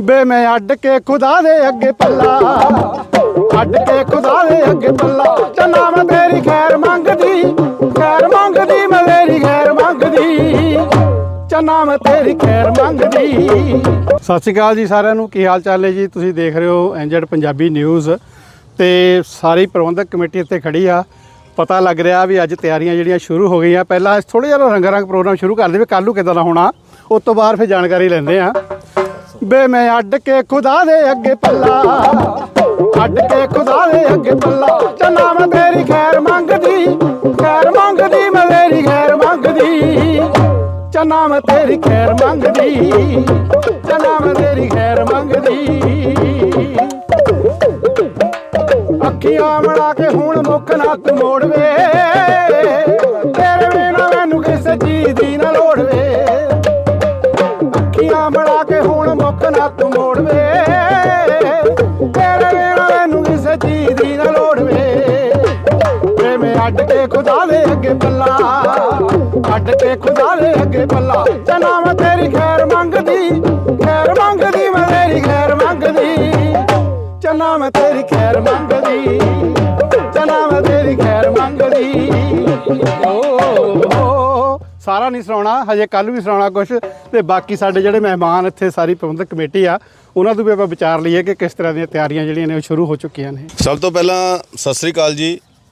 ਬੇ ਮੈਂ ਅੱਡ ਕੇ ਖੁਦਾ ਦੇ ਅੱਗੇ ਪੱਲਾ। ਅੱਡ ਕੇ ਖੁਦਾ ਦੇ ਅੱਗੇ ਪੱਲਾ। ਚੰਨਾ ਮੈਂ ਤੇਰੀ ਖੈਰ ਮੰਗਦੀ ਖੈਰ ਮੰਗਦੀ, ਮੈਂ ਤੇਰੀ ਖੈਰ ਮੰਗਦੀ। ਚੰਨਾ ਮੈਂ ਤੇਰੀ ਖੈਰ ਮੰਗਦੀ। ਸਤਿ ਸ਼੍ਰੀ ਅਕਾਲ ਜੀ ਸਾਰਿਆਂ ਨੂੰ। ਕੀ ਹਾਲ ਚਾਲ ਹੈ ਜੀ? ਤੁਸੀਂ ਦੇਖ ਰਹੇ ਹੋ ਐਨਜੈਡ ਪੰਜਾਬੀ ਨਿਊਜ਼। ਤੇ ਸਾਰੀ ਪ੍ਰਬੰਧਕ ਕਮੇਟੀ ਇੱਥੇ ਖੜੀ ਆ। ਪਤਾ ਲੱਗ ਰਿਹਾ ਵੀ ਅੱਜ ਤਿਆਰੀਆਂ ਜਿਹੜੀਆਂ ਸ਼ੁਰੂ ਹੋ ਗਈਆਂ। ਪਹਿਲਾਂ ਥੋੜਾ ਜਿਹਾ ਰੰਗਾ ਰੰਗ ਪ੍ਰੋਗਰਾਮ ਸ਼ੁਰੂ ਕਰ ਦੇਵੇ। ਕੱਲੂ ਨੂੰ ਕਿਦਾਂ ਦਾ ਹੋਣਾ, ਉਸ ਤੋਂ ਬਾਅਦ ਫਿਰ ਜਾਣਕਾਰੀ ਲੈਂਦੇ ਆ ਬੇ ਮੈਂ ਅੱਡ ਕੇ ਖੁਦਾ ਦੇ ਅੱਗੇ ਪੱਲਾ। ਅੱਡ ਕੇ ਖੁਦਾ ਦੇ ਅੱਗੇ ਪੱਲਾ। ਚੰਨਾ ਮੈਂ ਤੇਰੀ ਖੈਰ ਮੰਗਦੀ ਖੈਰ ਮੰਗਦੀ, ਮੈਂ ਤੇਰੀ ਖੈਰ ਮੰਗਦੀ। ਚੰਨਾ ਮੈਂ ਤੇਰੀ ਖੈਰ ਮੰਗਦੀ ਚੰਨਾ ਮੈਂ ਤੇਰੀ ਖੈਰ ਮੰਗਦੀ। ਅੱਖੀਆਂ ਮੜਾ ਕੇ ਹੁਣ ਮੁੱਖ ਨੱਤ ਮੋੜਵੇ। ਦੀ ਨਾ ਲੋੜ ਵੇ। ਵੇ ਅੱਡ ਕੇ ਖੁਦਾ ਦੇ ਅੱਗੇ ਪੱਲਾ। ਅੱਡ ਕੇ ਖੁਦਾ ਦੇ ਅੱਗੇ ਪੱਲਾ। ਚਨਾ ਮੈਂ ਤੇਰੀ ਖੈਰ ਮੰਗਦੀ ਖੈਰ ਮੰਗਦੀ ਮੈਂ ਤੇਰੀ ਖੈਰ ਮੰਗਦੀ। ਚਨਾ ਮੈਂ ਤੇਰੀ ਖੈਰ ਮੰਗਦੀ। ਸਾਰਾ ਨਹੀਂ ਸੁਣਾਉਣਾ, ਹਜੇ ਕੱਲ ਵੀ ਸੁਣਾਉਣਾ ਕੁਝ ਤੇ ਬਾਕੀ ਸਾਡੇ ਜਿਹੜੇ ਮਹਿਮਾਨ ਇੱਥੇ ਸਾਰੀ ਪ੍ਰਬੰਧਕ ਕਮੇਟੀ ਆ, ਉਹਨਾਂ ਤੋਂ ਵੀ ਆਪਾਂ ਵਿਚਾਰ ਲਈਏ ਕਿ ਕਿਸ ਤਰ੍ਹਾਂ ਦੀਆਂ ਤਿਆਰੀਆਂ ਜਿਹੜੀਆਂ ਨੇ ਉਹ ਸ਼ੁਰੂ ਹੋ ਚੁੱਕੀਆਂ ਨੇ। ਸਭ ਤੋਂ ਪਹਿਲਾਂ ਸਤਿ ਸ੍ਰੀ ਅਕਾਲ ਜੀ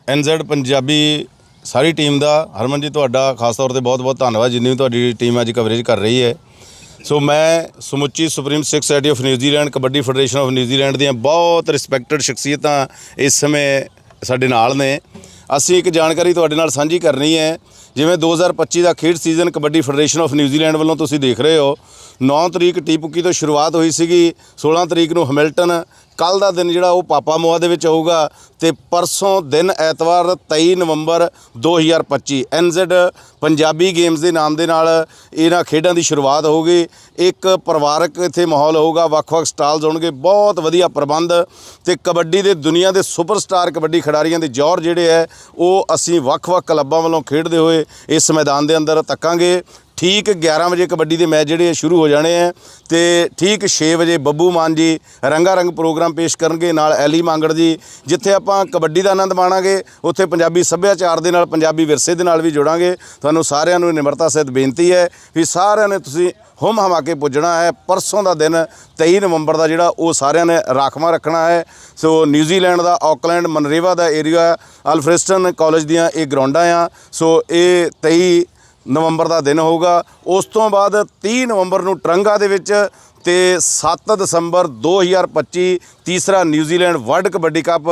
ਐਨਜ਼ੈਡ ਪੰਜਾਬੀ ਸਾਰੀ ਟੀਮ ਦਾ ਹਰਮਨ ਜੀ ਤੁਹਾਡਾ ਖਾਸ ਤੌਰ ਤੇ ਬਹੁਤ-ਬਹੁਤ ਧੰਨਵਾਦ, ਜਿੰਨੀ ਵੀ ਤੁਹਾਡੀ ਟੀਮ ਅੱਜ ਕਵਰੇਜ ਕਰ ਰਹੀ ਹੈ। ਸੋ ਮੈਂ ਸਮੁੱਚੀ supreme Sikh society of New Zealand, kabaddi federation of New Zealand ਦੀਆਂ ਬਹੁਤ ਰਿਸਪੈਕਟਡ ਸ਼ਖਸੀਅਤਾਂ ਇਸ ਸਮੇਂ ਸਾਡੇ ਨਾਲ ਨੇ। ਅਸੀਂ ਇੱਕ ਜਾਣਕਾਰੀ ਤੁਹਾਡੇ ਨਾਲ ਸਾਂਝੀ ਕਰਨੀ ਹੈ ਜਿਵੇਂ 2025 ਦਾ ਖੇਡ season Kabaddi Federation of New Zealand ਵੱਲੋਂ ਤੁਸੀਂ ਦੇਖ ਰਹੇ ਹੋ 9 ਤਰੀਕ ਟੀਪੁਕੀ ਤੋਂ ਸ਼ੁਰੂਆਤ ਹੋਈ ਸੀਗੀ 16 ਤਰੀਕ ਨੂੰ ਹੈਮਿਲਟਨ ਕੱਲ ਦਾ ਦਿਨ ਜਿਹੜਾ ਉਹ ਪਾਪਾ ਮੋਆ ਦੇ ਵਿੱਚ ਹੋਊਗਾ ਤੇ ਪਰਸੋਂ ਦਿਨ ਐਤਵਾਰ 23 ਨਵੰਬਰ 2025 ਐਨਜ਼ੈਡ ਪੰਜਾਬੀ ਗੇਮਸ ਦੇ ਨਾਮ ਦੇ ਨਾਲ ਇਹਨਾਂ ਖੇਡਾਂ ਦੀ ਸ਼ੁਰੂਆਤ ਹੋਊਗੀ। ਇੱਕ ਪਰਿਵਾਰਕ ਇੱਥੇ ਮਾਹੌਲ ਹੋਊਗਾ, ਵੱਖ-ਵੱਖ ਸਟਾਲਸ ਹੋਣਗੇ, ਬਹੁਤ ਵਧੀਆ ਪ੍ਰਬੰਧ ਤੇ ਕਬੱਡੀ ਦੇ ਦੁਨੀਆ ਦੇ ਸੁਪਰਸਟਾਰ ਕਬੱਡੀ ਖਿਡਾਰੀਆਂ ਦੇ ਜੌਹਰ ਜਿਹੜੇ ਹੈ, ਉਹ ਅਸੀਂ ਵੱਖ-ਵੱਖ ਕਲੱਬਾਂ ਵੱਲੋਂ ਖੇਡਦੇ ਹੋਏ ਇਸ ਮੈਦਾਨ ਦੇ ਅੰਦਰ ਤੱਕਾਂਗੇ। ਠੀਕ 11 ਵਜੇ ਕਬੱਡੀ ਦੇ ਮੈਚ ਜਿਹੜੇ ਆ ਸ਼ੁਰੂ ਹੋ ਜਾਣੇ ਆ ਤੇ ਠੀਕ 6 ਵਜੇ ਬੱਬੂ ਮਾਨ ਜੀ ਰੰਗਾ ਰੰਗ ਪ੍ਰੋਗਰਾਮ ਪੇਸ਼ ਕਰਨਗੇ ਨਾਲ ਐਲੀ ਮੰਗੜ ਜੀ, ਜਿੱਥੇ ਆਪਾਂ ਕਬੱਡੀ ਦਾ ਆਨੰਦ ਮਾਣਾਂਗੇ, ਉੱਥੇ ਪੰਜਾਬੀ ਸੱਭਿਆਚਾਰ ਦੇ ਨਾਲ, ਪੰਜਾਬੀ ਵਿਰਸੇ ਦੇ ਨਾਲ ਵੀ ਜੁੜਾਂਗੇ। ਤੁਹਾਨੂੰ ਸਾਰਿਆਂ ਨੂੰ ਨਿਮਰਤਾ ਸਹਿਤ ਬੇਨਤੀ ਹੈ ਵੀ ਸਾਰਿਆਂ ਨੇ ਤੁਸੀਂ ਹੁਮ ਹਮਾ ਕੇ ਪੁੱਜਣਾ ਹੈ। ਪਰਸੋਂ ਦਾ ਦਿਨ 23 ਨਵੰਬਰ ਦਾ ਜਿਹੜਾ ਉਹ ਸਾਰਿਆਂ ਨੇ ਰਾਖਵਾਂ ਰੱਖਣਾ ਹੈ। ਸੋ ਨਿਊਜ਼ੀਲੈਂਡ ਦਾ ਆਕਲੈਂਡ ਮਨਰੇਵਾ ਦਾ ਏਰੀਆ ਅਲਫ੍ਰਿਸਟਨ ਕਾਲਜ ਦੀਆਂ ਇਹ ਗਰਾਊਂਡਾਂ ਆ। ਸੋ ਇਹ 23 ਨਵੰਬਰ ਦਾ ਦਿਨ ਹੋਊਗਾ। ਉਸ ਤੋਂ ਬਾਅਦ 30 ਨਵੰਬਰ ਨੂੰ ਟਰੰਗਾ ਦੇ ਵਿੱਚ ਤੇ 7 ਦਸੰਬਰ 2025 ਤੀਸਰਾ ਨਿਊਜ਼ੀਲੈਂਡ ਵਰਲਡ ਕਬੱਡੀ ਕੱਪ,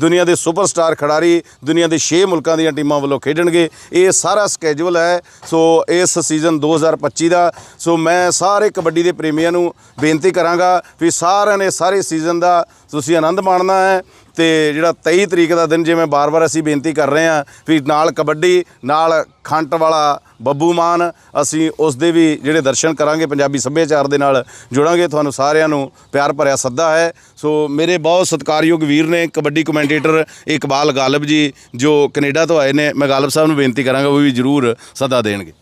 ਦੁਨੀਆ ਦੇ ਸੁਪਰਸਟਾਰ ਖਿਡਾਰੀ, ਦੁਨੀਆ ਦੇ 6 ਮੁਲਕਾਂ ਦੀਆਂ ਟੀਮਾਂ ਵੱਲੋਂ ਖੇਡਣਗੇ। ਇਹ ਸਾਰਾ ਸਕੇਜੂਲ ਹੈ। ਸੋ ਇਸ ਸੀਜ਼ਨ 2025 ਦਾ। ਸੋ ਮੈਂ ਸਾਰੇ ਕਬੱਡੀ ਦੇ ਪ੍ਰੇਮੀਆਂ ਨੂੰ ਬੇਨਤੀ ਕਰਾਂਗਾ ਵੀ ਸਾਰਿਆਂ ਨੇ ਸਾਰੇ ਸੀਜ਼ਨ ਦਾ ਤੁਸੀਂ ਆਨੰਦ ਮਾਣਨਾ ਹੈ। ਤੇ ਜਿਹੜਾ 23 ਤਰੀਕ ਦਾ ਦਿਨ ਜਿਵੇਂ ਬਾਰ-ਬਾਰ ਅਸੀਂ ਬੇਨਤੀ ਕਰ ਰਹੇ ਹਾਂ ਵੀ ਨਾਲ ਕਬੱਡੀ, ਨਾਲ ਖੰਟ ਵਾਲਾ ਬੱਬੂ ਮਾਨ, ਅਸੀਂ ਉਸ ਦੇ ਵੀ ਜਿਹੜੇ ਦਰਸ਼ਨ ਕਰਾਂਗੇ, ਪੰਜਾਬੀ ਸੱਭਿਆਚਾਰ ਦੇ ਨਾਲ ਜੁੜਾਂਗੇ। ਤੁਹਾਨੂੰ ਸਾਰਿਆਂ ਨੂੰ ਪਿਆਰ ਭਰਿਆ ਸੱਦਾ ਹੈ। ਸੋ ਮੇਰੇ ਬਹੁਤ ਸਤਿਕਾਰਯੋਗ ਵੀਰ ਨੇ ਕਬੱਡੀ ਕਮੈਂਟੇਟਰ ਇਕਬਾਲ ਗਾਲਬ ਜੀ, ਜੋ ਕੈਨੇਡਾ ਤੋਂ ਆਏ ਨੇ। ਮੈਂ ਗਾਲਬ ਸਾਹਿਬ ਨੂੰ ਬੇਨਤੀ ਕਰਾਂਗਾ, ਉਹ ਵੀ ਜ਼ਰੂਰ ਸੱਦਾ ਦੇਣਗੇ।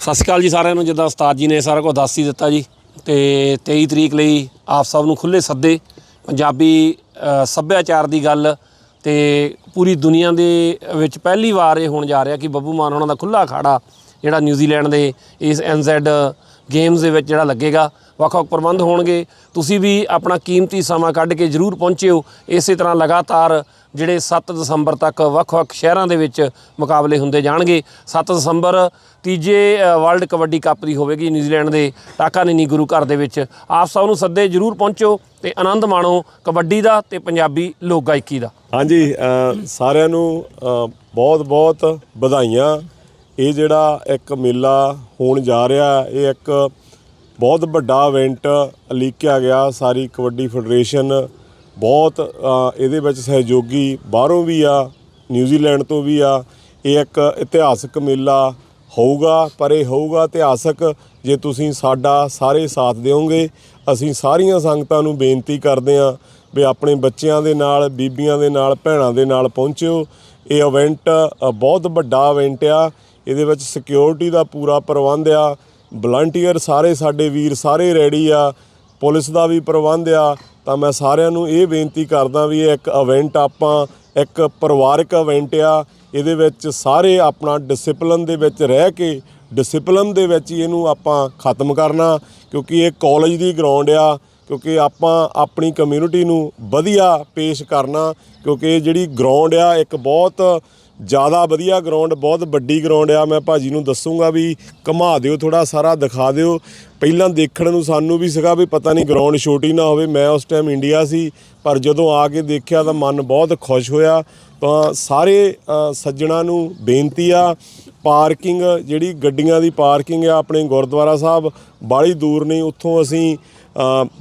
ਸਤਿ ਸ਼੍ਰੀ ਅਕਾਲ ਜੀ ਸਾਰਿਆਂ ਨੂੰ, ਜਿੱਦਾਂ ਉਸਤਾਦ ਜੀ ਨੇ ਸਾਰਾ ਕੁਝ ਦੱਸ ਹੀ ਦਿੱਤਾ ਜੀ। ਤੇ 23 ਤਰੀਕ ਲਈ ਆਪ ਸਭ ਨੂੰ ਖੁੱਲੇ ਸੱਦੇ। ਪੰਜਾਬੀ ਸੱਭਿਆਚਾਰ ਦੀ ਗੱਲ ਤੇ ਪੂਰੀ ਦੁਨੀਆ ਦੇ ਵਿੱਚ ਪਹਿਲੀ ਵਾਰ ਇਹ ਹੋਣ ਜਾ ਰਿਹਾ ਕਿ ਬੱਬੂ ਮਾਨ ਉਹਨਾਂ ਦਾ ਖੁੱਲਾ ਅਖਾੜਾ ਜਿਹੜਾ ਨਿਊਜ਼ੀਲੈਂਡ ਦੇ ਇਸ ਐਨਜ਼ੈਡ ਗੇਮਸ ਦੇ ਵਿੱਚ ਜਿਹੜਾ ਲੱਗੇਗਾ। ਵੱਖ-ਵੱਖ ਪ੍ਰਬੰਧ ਹੋਣਗੇ। ਤੁਸੀਂ ਵੀ ਆਪਣਾ ਕੀਮਤੀ ਸਮਾਂ ਕੱਢ ਕੇ ਜਰੂਰ ਪਹੁੰਚਿਓ। ਇਸੇ ਤਰ੍ਹਾਂ ਲਗਾਤਾਰ ਜਿਹੜੇ 7 ਦਸੰਬਰ ਤੱਕ ਵੱਖ-ਵੱਖ ਸ਼ਹਿਰਾਂ ਦੇ ਵਿੱਚ ਮੁਕਾਬਲੇ ਹੁੰਦੇ ਜਾਣਗੇ। 7 ਦਸੰਬਰ ਤੀਜੇ ਵਰਲਡ ਕਬੱਡੀ ਕੱਪ ਦੀ ਹੋਵੇਗੀ ਨਿਊਜ਼ੀਲੈਂਡ ਦੇ ਟਾਕਾ ਨਿਨੀ ਗੁਰੂ ਘਰ ਦੇ ਵਿੱਚ। ਆਪ ਸਭ ਨੂੰ ਸੱਦੇ ਜਰੂਰ ਪਹੁੰਚੋ ਤੇ ਆਨੰਦ ਮਾਣੋ ਕਬੱਡੀ ਦਾ ਤੇ ਪੰਜਾਬੀ ਲੋਕ ਗਾਇਕੀ ਦਾ। ਹਾਂਜੀ ਸਾਰਿਆਂ ਨੂੰ ਬਹੁਤ ਬਹੁਤ ਵਧਾਈਆਂ। ਇਹ ਜਿਹੜਾ ਇੱਕ ਮੇਲਾ ਹੋਣ ਜਾ ਰਿਹਾ, ਇਹ ਇੱਕ ਬਹੁਤ ਵੱਡਾ ਇਵੈਂਟ ਲਿਖਿਆ ਗਿਆ, ਸਾਰੀ ਕਬੱਡੀ ਫੈਡਰੇਸ਼ਨ ਬਹੁਤ ਇਹਦੇ ਵਿੱਚ ਸਹਿਯੋਗੀ ਬਾਹਰੋਂ ਵੀ ਆ, ਨਿਊਜ਼ੀਲੈਂਡ ਤੋਂ ਵੀ ਆ। ਇਹ ਇੱਕ ਇਤਿਹਾਸਕ ਮੇਲਾ ਹੋਊਗਾ, ਪਰ ਇਹ ਹੋਊਗਾ ਇਤਿਹਾਸਕ ਜੇ ਤੁਸੀਂ ਸਾਡਾ ਸਾਰੇ ਸਾਥ ਦਿਓਗੇ। ਅਸੀਂ ਸਾਰੀਆਂ ਸੰਗਤਾਂ ਨੂੰ ਬੇਨਤੀ ਕਰਦੇ ਹਾਂ ਵੀ ਆਪਣੇ ਬੱਚਿਆਂ ਦੇ ਨਾਲ, ਬੀਬੀਆਂ ਦੇ ਨਾਲ, ਭੈਣਾਂ ਦੇ ਨਾਲ ਪਹੁੰਚਿਓ। ਇਹ ਇਵੈਂਟ ਬਹੁਤ ਵੱਡਾ ਇਵੈਂਟ ਆ। ਇਹਦੇ ਵਿੱਚ ਸਿਕਿਉਰਿਟੀ ਦਾ ਪੂਰਾ ਪ੍ਰਬੰਧ ਆ। ਵਲੰਟੀਅਰ ਸਾਰੇ ਸਾਡੇ ਵੀਰ, ਸਾਰੇ ਰੈਡੀ ਆ। ਪੁਲਿਸ ਦਾ ਵੀ ਪ੍ਰਬੰਧ ਆ। ਤਾਂ ਮੈਂ ਸਾਰਿਆਂ ਨੂੰ ਇਹ ਬੇਨਤੀ ਕਰਦਾ ਵੀ ਇਹ ਇੱਕ ਇਵੈਂਟ ਆਪਾਂ, ਇੱਕ ਪਰਿਵਾਰਕ ਇਵੈਂਟ ਆ। ਇਹਦੇ ਵਿੱਚ ਸਾਰੇ ਆਪਣਾ ਡਿਸਪਲਿਨ ਦੇ ਵਿੱਚ ਰਹਿ ਕੇ ਡਿਸਪਲਿਨ ਦੇ ਵਿੱਚ ਇਹਨੂੰ ਆਪਾਂ ਖਤਮ ਕਰਨਾ। ਕਿਉਂਕਿ ਇਹ ਕਾਲਜ ਦੀ ਗਰਾਊਂਡ ਆ। ਕਿਉਂਕਿ ਆਪਾਂ ਆਪਣੀ ਕਮਿਊਨਿਟੀ ਨੂੰ ਵਧੀਆ ਪੇਸ਼ ਕਰਨਾ। ਕਿਉਂਕਿ ਇਹ ਜਿਹੜੀ ਗਰਾਊਂਡ ਆ, ਇੱਕ ਬਹੁਤ ਜ਼ਿਆਦਾ ਵਧੀਆ ਗਰਾਊਂਡ ਬਹੁਤ ਵੱਡੀ ਗਰਾਊਂਡ ਆ। ਮੈਂ ਭਾਜੀ ਨੂੰ ਦੱਸੂਗਾ ਵੀ ਘੁਮਾ ਦਿਓ ਥੋੜਾ ਸਾਰਾ ਦਿਖਾ ਦਿਓ। ਪਹਿਲਾਂ ਦੇਖਣ ਨੂੰ ਸਾਨੂੰ ਵੀ ਸੀਗਾ ਵੀ ਪਤਾ ਨਹੀਂ ਗਰਾਊਂਡ ਛੋਟੀ ਨਾ ਹੋਵੇ। ਮੈਂ ਉਸ ਟਾਈਮ ਇੰਡੀਆ ਸੀ ਪਰ ਜਦੋਂ ਆ ਕੇ ਦੇਖਿਆ ਤਾਂ ਮਨ ਬਹੁਤ ਖੁਸ਼ ਹੋਇਆ। ਤਾਂ ਸਾਰੇ ਅ, ਸੱਜਣਾ ਨੂੰ ਬੇਨਤੀ ਆ ਪਾਰਕਿੰਗ ਜਿਹੜੀ ਗੱਡੀਆਂ ਦੀ ਪਾਰਕਿੰਗ ਆ ਆਪਣੇ ਗੁਰਦੁਆਰਾ ਸਾਹਿਬ ਬਾਹਲੀ ਦੂਰ ਨਹੀਂ ਉੱਥੋਂ ਅਸੀਂ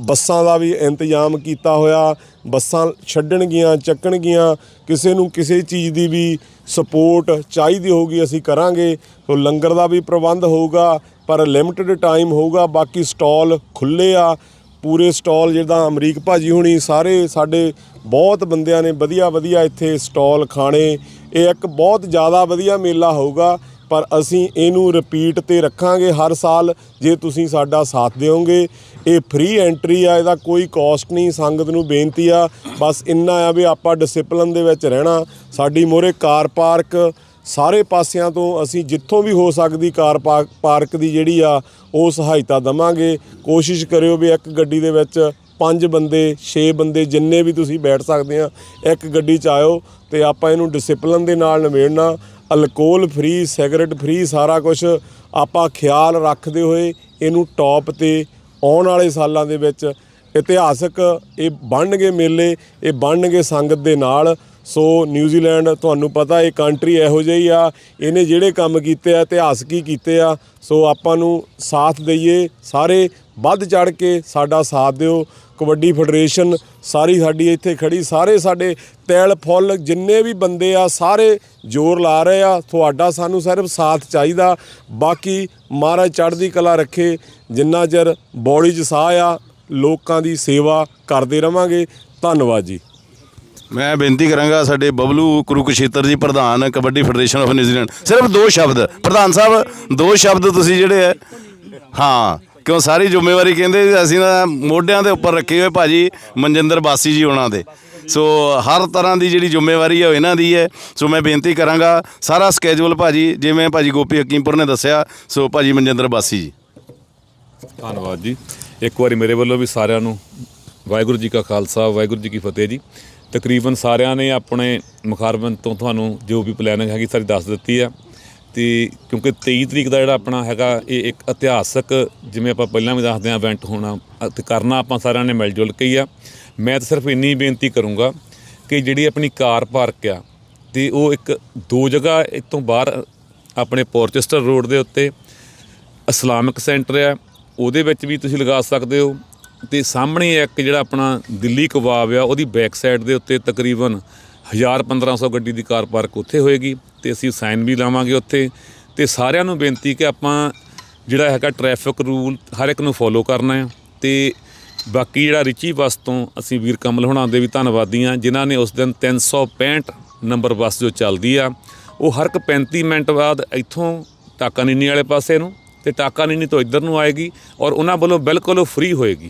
ਬੱਸਾਂ ਦਾ ਵੀ ਇੰਤਜ਼ਾਮ ਕੀਤਾ ਹੋਇਆ, ਬੱਸਾਂ ਛੱਡਣਗੀਆਂ, ਚੱਕਣਗੀਆਂ, ਕਿਸੇ ਨੂੰ ਕਿਸੇ ਚੀਜ਼ ਦੀ ਵੀ ਸਪੋਰਟ ਚਾਹੀਦੀ ਹੋਊਗੀ, ਅਸੀਂ ਕਰਾਂਗੇ। ਸੋ ਲੰਗਰ ਦਾ ਵੀ ਪ੍ਰਬੰਧ ਹੋਊਗਾ, ਪਰ ਲਿਮਟਿਡ ਟਾਈਮ ਹੋਊਗਾ, ਬਾਕੀ ਸਟਾਲ ਖੁੱਲੇ ਆ। ਪੂਰੇ ਸਟਾਲ ਜਿਹਦਾ ਅਮਰੀਕ ਭਾਜੀ ਹੁਣੀ ਸਾਰੇ ਸਾਡੇ ਬਹੁਤ ਬੰਦਿਆਂ ਨੇ ਵਧੀਆ ਵਧੀਆ ਇੱਥੇ ਸਟਾਲ ਖਾਣੇ। ਇਹ ਇੱਕ ਬਹੁਤ ਜ਼ਿਆਦਾ ਵਧੀਆ ਮੇਲਾ ਹੋਊਗਾ, ਪਰ ਅਸੀਂ ਇਹਨੂੰ ਰਿਪੀਟ ਤੇ ਰੱਖਾਂਗੇ ਹਰ ਸਾਲ, ਜੇ ਤੁਸੀਂ ਸਾਡਾ ਸਾਥ ਦਿਓਗੇ। ਇਹ ਫ੍ਰੀ ਐਂਟਰੀ ਆ, ਇਹਦਾ ਕੋਈ ਕਾਸਟ ਨਹੀਂ, ਸੰਗਤ ਨੂੰ ਬੇਨਤੀ ਆ, ਬਸ ਇੰਨਾ ਆ ਵੀ ਆਪਾਂ ਡਿਸਪਲਿਨ ਦੇ ਵਿੱਚ ਰਹਿਣਾ। ਸਾਡੀ ਮੋਰੇ ਕਾਰ ਪਾਰਕ ਸਾਰੇ ਪਾਸਿਆਂ ਤੋਂ ਅਸੀਂ ਜਿੱਥੋਂ ਵੀ ਹੋ ਸਕਦੀ ਕਾਰ ਪਾ- ਪਾਰਕ ਦੀ ਜਿਹੜੀ ਆ, ਉਹ ਸਹਾਇਤਾ ਦਵਾਂਗੇ। ਕੋਸ਼ਿਸ਼ ਕਰਿਓ ਵੀ ਇੱਕ ਗੱਡੀ ਦੇ ਵਿੱਚ ਪੰਜ ਬੰਦੇ 6 ਬੰਦੇ ਜਿੰਨੇ ਵੀ ਤੁਸੀਂ ਬੈਠ ਸਕਦੇ ਆ, ਇੱਕ ਗੱਡੀ 'ਚ ਆਇਓ ਤੇ ਆਪਾਂ ਇਹਨੂੰ ਡਿਸਪਲਿਨ ਦੇ ਨਾਲ ਨਿਬੇੜਨਾ। ਅਲਕੋਹਲ ਫ੍ਰੀ ਸਿਗਰਟ ਫ੍ਰੀ ਸਾਰਾ ਕੁਝ ਆਪਾਂ ਖਿਆਲ ਰੱਖਦੇ ਹੋਏ ਇਹਨੂੰ ਟੌਪ ਤੇ ਆਉਣ ਵਾਲੇ ਸਾਲਾਂ ਦੇ ਵਿੱਚ ਇਤਿਹਾਸਕ ਇਹ ਬਣਨਗੇ ਮੇਲੇ, ਇਹ ਬਣਨਗੇ ਸੰਗਤ ਦੇ ਨਾਲ। ਸੋ ਨਿਊਜ਼ੀਲੈਂਡ, ਤੁਹਾਨੂੰ ਪਤਾ ਇਹ ਕੰਟਰੀ ਇਹੋ ਜਿਹੀ ਆ, ਇਹਨੇ ਜਿਹੜੇ ਕੰਮ ਕੀਤੇ ਆ, ਇਤਿਹਾਸ ਕੀ ਕੀਤੇ ਆ, ਸੋ ਆਪਾਂ ਨੂੰ ਸਾਥ ਦਈਏ। ਸਾਰੇ ਵੱਧ ਚੜ ਕੇ ਸਾਡਾ ਸਾਥ ਦਿਓ। ਕਬੱਡੀ ਫੈਡਰੇਸ਼ਨ ਸਾਰੀ ਸਾਡੀ ਇੱਥੇ ਖੜੀ, ਸਾਰੇ ਸਾਡੇ ਤੈਲ ਫੁੱਲ, ਜਿੰਨੇ ਵੀ ਬੰਦੇ ਆ, ਸਾਰੇ ਜ਼ੋਰ ਲਾ ਰਹੇ ਆ। ਤੁਹਾਡਾ ਸਾਨੂੰ ਸਿਰਫ ਸਾਥ ਚਾਹੀਦਾ। ਬਾਕੀ ਮਹਾਰਾਜ ਚੜ੍ਹਦੀ ਕਲਾ ਰੱਖੇ, ਜਿੰਨਾ ਚਿਰ ਬੋਡੀ 'ਚ ਸਾਹ ਆ, ਲੋਕਾਂ ਦੀ ਸੇਵਾ ਕਰਦੇ ਰਵਾਂਗੇ। ਧੰਨਵਾਦ ਜੀ। ਮੈਂ ਬੇਨਤੀ ਕਰਾਂਗਾ ਸਾਡੇ ਬਬਲੂ ਕੁਰੂਕਸ਼ੇਤਰ ਜੀ, ਪ੍ਰਧਾਨ ਕਬੱਡੀ ਫੈਡਰੇਸ਼ਨ ਆਫ ਨਿਊਜ਼ੀਲੈਂਡ ਸਿਰਫ ਦੋ ਸ਼ਬਦ। ਪ੍ਰਧਾਨ ਸਾਹਿਬ, ਦੋ ਸ਼ਬਦ ਤੁਸੀਂ ਜਿਹੜੇ ਹੈ ਹਾਂ। ਕਿਉਂ? ਸਾਰੀ ਜ਼ਿੰਮੇਵਾਰੀ ਕਹਿੰਦੇ ਅਸੀਂ ਤਾਂ ਮੋਢਿਆਂ ਦੇ ਉੱਪਰ ਰੱਖੇ ਹੋਏ ਭਾਜੀ ਮਨਜਿੰਦਰ ਬਾਸੀ ਜੀ ਉਹਨਾਂ ਦੇ। ਸੋ ਹਰ ਤਰ੍ਹਾਂ ਦੀ ਜਿਹੜੀ ਜ਼ਿੰਮੇਵਾਰੀ ਹੈ ਉਹ ਇਹਨਾਂ ਦੀ ਹੈ। ਸੋ ਮੈਂ ਬੇਨਤੀ ਕਰਾਂਗਾ, ਸਾਰਾ ਸਕੇਜੂਲ ਭਾਜੀ, ਜਿਵੇਂ ਭਾਜੀ ਗੋਪੀ ਹਕੀਮਪੁਰ ਨੇ ਦੱਸਿਆ, ਸੋ ਭਾਜੀ ਮਨਜਿੰਦਰ ਬਾਸੀ ਜੀ। ਧੰਨਵਾਦ ਜੀ। ਇੱਕ ਵਾਰੀ ਮੇਰੇ ਵੱਲੋਂ ਵੀ ਸਾਰਿਆਂ ਨੂੰ ਵਾਹਿਗੁਰੂ ਜੀ ਕਾ ਖਾਲਸਾ, ਵਾਹਿਗੁਰੂ ਜੀ ਕੀ ਫਤਿਹ ਜੀ। ਤਕਰੀਬਨ ਸਾਰਿਆਂ ਨੇ ਆਪਣੇ ਮੁਖਾਰਬਨ ਤੋਂ ਤੁਹਾਨੂੰ ਜੋ ਵੀ ਪਲੈਨਿੰਗ ਹੈਗੀ ਸਾਰੀ ਦੱਸ ਦਿੱਤੀ ਆ ਤੇ ਕਿਉਂਕਿ 23 ਤਰੀਕ ਦਾ ਜਿਹੜਾ ਆਪਣਾ ਹੈਗਾ ਇਹ ਇੱਕ ਇਤਿਹਾਸਕ, ਜਿਵੇਂ ਆਪਾਂ ਪਹਿਲਾਂ ਵੀ ਦੱਸਦੇ ਆ ਇਵੈਂਟ ਹੋਣਾ ਤੇ ਕਰਨਾ ਆਪਾਂ ਸਾਰਿਆਂ ਨੇ ਮਿਲ ਜੁਲ ਕੇ ਹੀ ਆ। ਮੈਂ ਤਾਂ ਸਿਰਫ ਇੰਨੀ ਬੇਨਤੀ ਕਰੂੰਗਾ ਕਿ ਜਿਹੜੀ ਆਪਣੀ ਕਾਰ ਪਾਰਕ ਆ, ਤੇ ਉਹ ਇੱਕ ਦੋ ਜਗ੍ਹਾ ਇਹ ਬਾਹਰ ਆਪਣੇ ਪੋਰਚੈਸਟਰ ਰੋਡ ਦੇ ਉੱਤੇ ਇਸਲਾਮਿਕ ਸੈਂਟਰ ਆ, ਉਹਦੇ ਵਿੱਚ ਵੀ ਤੁਸੀਂ ਲਗਾ ਸਕਦੇ ਹੋ। ਤੇ ਸਾਹਮਣੇ ਇੱਕ ਜਿਹੜਾ ਆਪਣਾ ਦਿੱਲੀ ਕਬਾਬ ਆ, ਉਹਦੀ ਬੈਕ ਸਾਈਡ ਦੇ ਉੱਤੇ ਤਕਰੀਬਨ 1000 1500 ਗੱਡੀ ਦੀ ਕਾਰ ਪਾਰਕ ਉੱਥੇ ਹੋਏਗੀ ਤੇ ਅਸੀਂ ਸਾਈਨ ਵੀ ਲਾਵਾਂਗੇ ਉੱਥੇ। ਤੇ ਸਾਰਿਆਂ ਨੂੰ ਬੇਨਤੀ ਕਿ ਆਪਾਂ ਜਿਹੜਾ ਹੈਗਾ ਟ੍ਰੈਫਿਕ ਰੂਲ ਹਰ ਇੱਕ ਨੂੰ ਫੋਲੋ ਕਰਨਾ ਹੈ ਤੇ ਬਾਕੀ ਜਿਹੜਾ ਰਿਚੀ ਬੱਸ ਤੋਂ ਅਸੀਂ ਵੀਰ ਕਮਲ ਹੁਣਾਂ ਦੇ ਵੀ ਧੰਨਵਾਦੀ ਹਾਂ, ਜਿਨ੍ਹਾਂ ਨੇ ਉਸ ਦਿਨ 365 ਨੰਬਰ ਬੱਸ ਜੋ ਚੱਲਦੀ ਆ, ਉਹ ਹਰ ਇੱਕ 35 ਮਿੰਟ ਬਾਅਦ ਇੱਥੋਂ ਟਾਕਾ ਨੀਨੀ ਵਾਲੇ ਪਾਸੇ ਨੂੰ ਤੇ ਟਾਕਾ ਨੀਨੀ ਤੋਂ ਇੱਧਰ ਨੂੰ ਆਏਗੀ ਔਰ ਉਹਨਾਂ ਵੱਲੋਂ ਬਿਲਕੁਲ ਫ੍ਰੀ ਹੋਏਗੀ।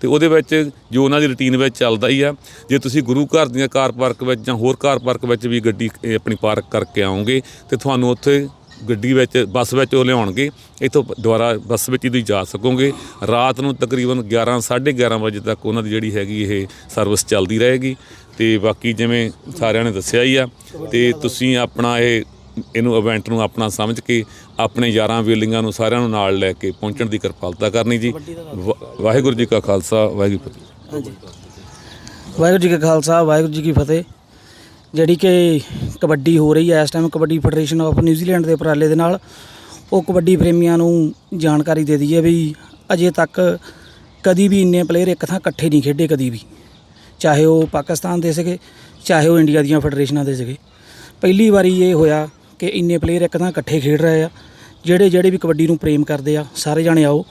ਤੇ ਉਹਦੇ ਵਿੱਚ ਜੋ ਉਹਨਾਂ ਦੀ ਰੁਟੀਨ ਵਿੱਚ ਚੱਲਦਾ ਹੀ ਆ, ਜੇ ਤੁਸੀਂ ਗੁਰੂ ਘਰ ਦੀਆਂ ਕਾਰ ਪਾਰਕ ਵਿੱਚ ਜਾਂ ਹੋਰ ਕਾਰ ਪਾਰਕ ਵਿੱਚ ਵੀ ਗੱਡੀ ਆਪਣੀ ਪਾਰਕ ਕਰਕੇ ਆਓਗੇ ਤੇ ਤੁਹਾਨੂੰ ਉੱਥੇ ਗੱਡੀ ਵਿੱਚ, ਬੱਸ ਵਿੱਚ ਉਹ ਲਿਆਉਣਗੇ, ਇੱਥੋਂ ਦੁਬਾਰਾ ਬੱਸ ਵਿੱਚ ਹੀ ਤੁਸੀਂ ਜਾ ਸਕੋਗੇ। ਰਾਤ ਨੂੰ ਤਕਰੀਬਨ 11 11:30 ਵਜੇ ਤੱਕ ਉਹਨਾਂ ਦੀ ਜਿਹੜੀ ਹੈਗੀ ਇਹ ਸਰਵਿਸ ਚੱਲਦੀ ਰਹੇਗੀ। ਤੇ ਬਾਕੀ ਜਿਵੇਂ ਸਾਰਿਆਂ ਨੇ ਦੱਸਿਆ ਹੀ ਆ, ਤੇ ਤੁਸੀਂ ਆਪਣਾ ਇਹ, ਇਹਨੂੰ ਇਵੈਂਟ ਨੂੰ ਆਪਣਾ ਸਮਝ ਕੇ ਆਪਣੇ ਯਾਰਾਂ ਵੇਲੀਆਂ ਨੂੰ ਸਾਰਿਆਂ ਨੂੰ ਨਾਲ ਲੈ ਕੇ ਪਹੁੰਚਣ ਦੀ ਕਿਰਪਾਲਤਾ ਕਰਨੀ ਜੀ। ਵਾਹਿਗੁਰੂ ਜੀ ਕਾ ਖਾਲਸਾ ਵਾਹਿਗੁਰੂ ਜੀ ਕੀ ਫਤਿਹ। ਵਾਹਿਗੁਰੂ ਜੀ ਕਾ ਖਾਲਸਾ ਵਾਹਿਗੁਰੂ ਜੀ ਕੀ ਫਤਿਹ। ਜਿਹੜੀ ਕਿ ਕਬੱਡੀ ਹੋ ਰਹੀ ਹੈ ਇਸ time kabaddi federation of New Zealand ਦੇ ਉਪਰਾਲੇ ਦੇ ਨਾਲ ਉਹ ਕਬੱਡੀ ਪ੍ਰੇਮੀਆਂ ਨੂੰ ਜਾਣਕਾਰੀ ਦੇ ਦਈਏ ਵੀ ਅਜੇ ਤੱਕ ਕਦੀ ਵੀ ਇੰਨੇ ਪਲੇਅਰ ਇੱਕ ਥਾਂ ਇਕੱਠੇ ਨਹੀਂ ਖੇਡੇ ਕਦੀ ਵੀ। ਚਾਹੇ ਉਹ ਪਾਕਿਸਤਾਨ ਦੇ ਸੀਗੇ ਚਾਹੇ ਉਹ ਇੰਡੀਆ ਦੀਆਂ ਫੈਡਰੇਸ਼ਨਾਂ ਦੇ ਸੀਗੇ। ਪਹਿਲੀ ਵਾਰੀ ਇਹ ਹੋਇਆ ਕਿ ਇੰਨੇ ਪਲੇਅਰ ਇੱਕ ਥਾਂ ਇਕੱਠੇ ਖੇਡ ਰਹੇ ਆ। ਜਿਹੜੇ ਜਿਹੜੇ ਵੀ ਕਬੱਡੀ ਨੂੰ ਪ੍ਰੇਮ ਕਰਦੇ ਆ ਸਾਰੇ ਜਾਣੇ ਆਓ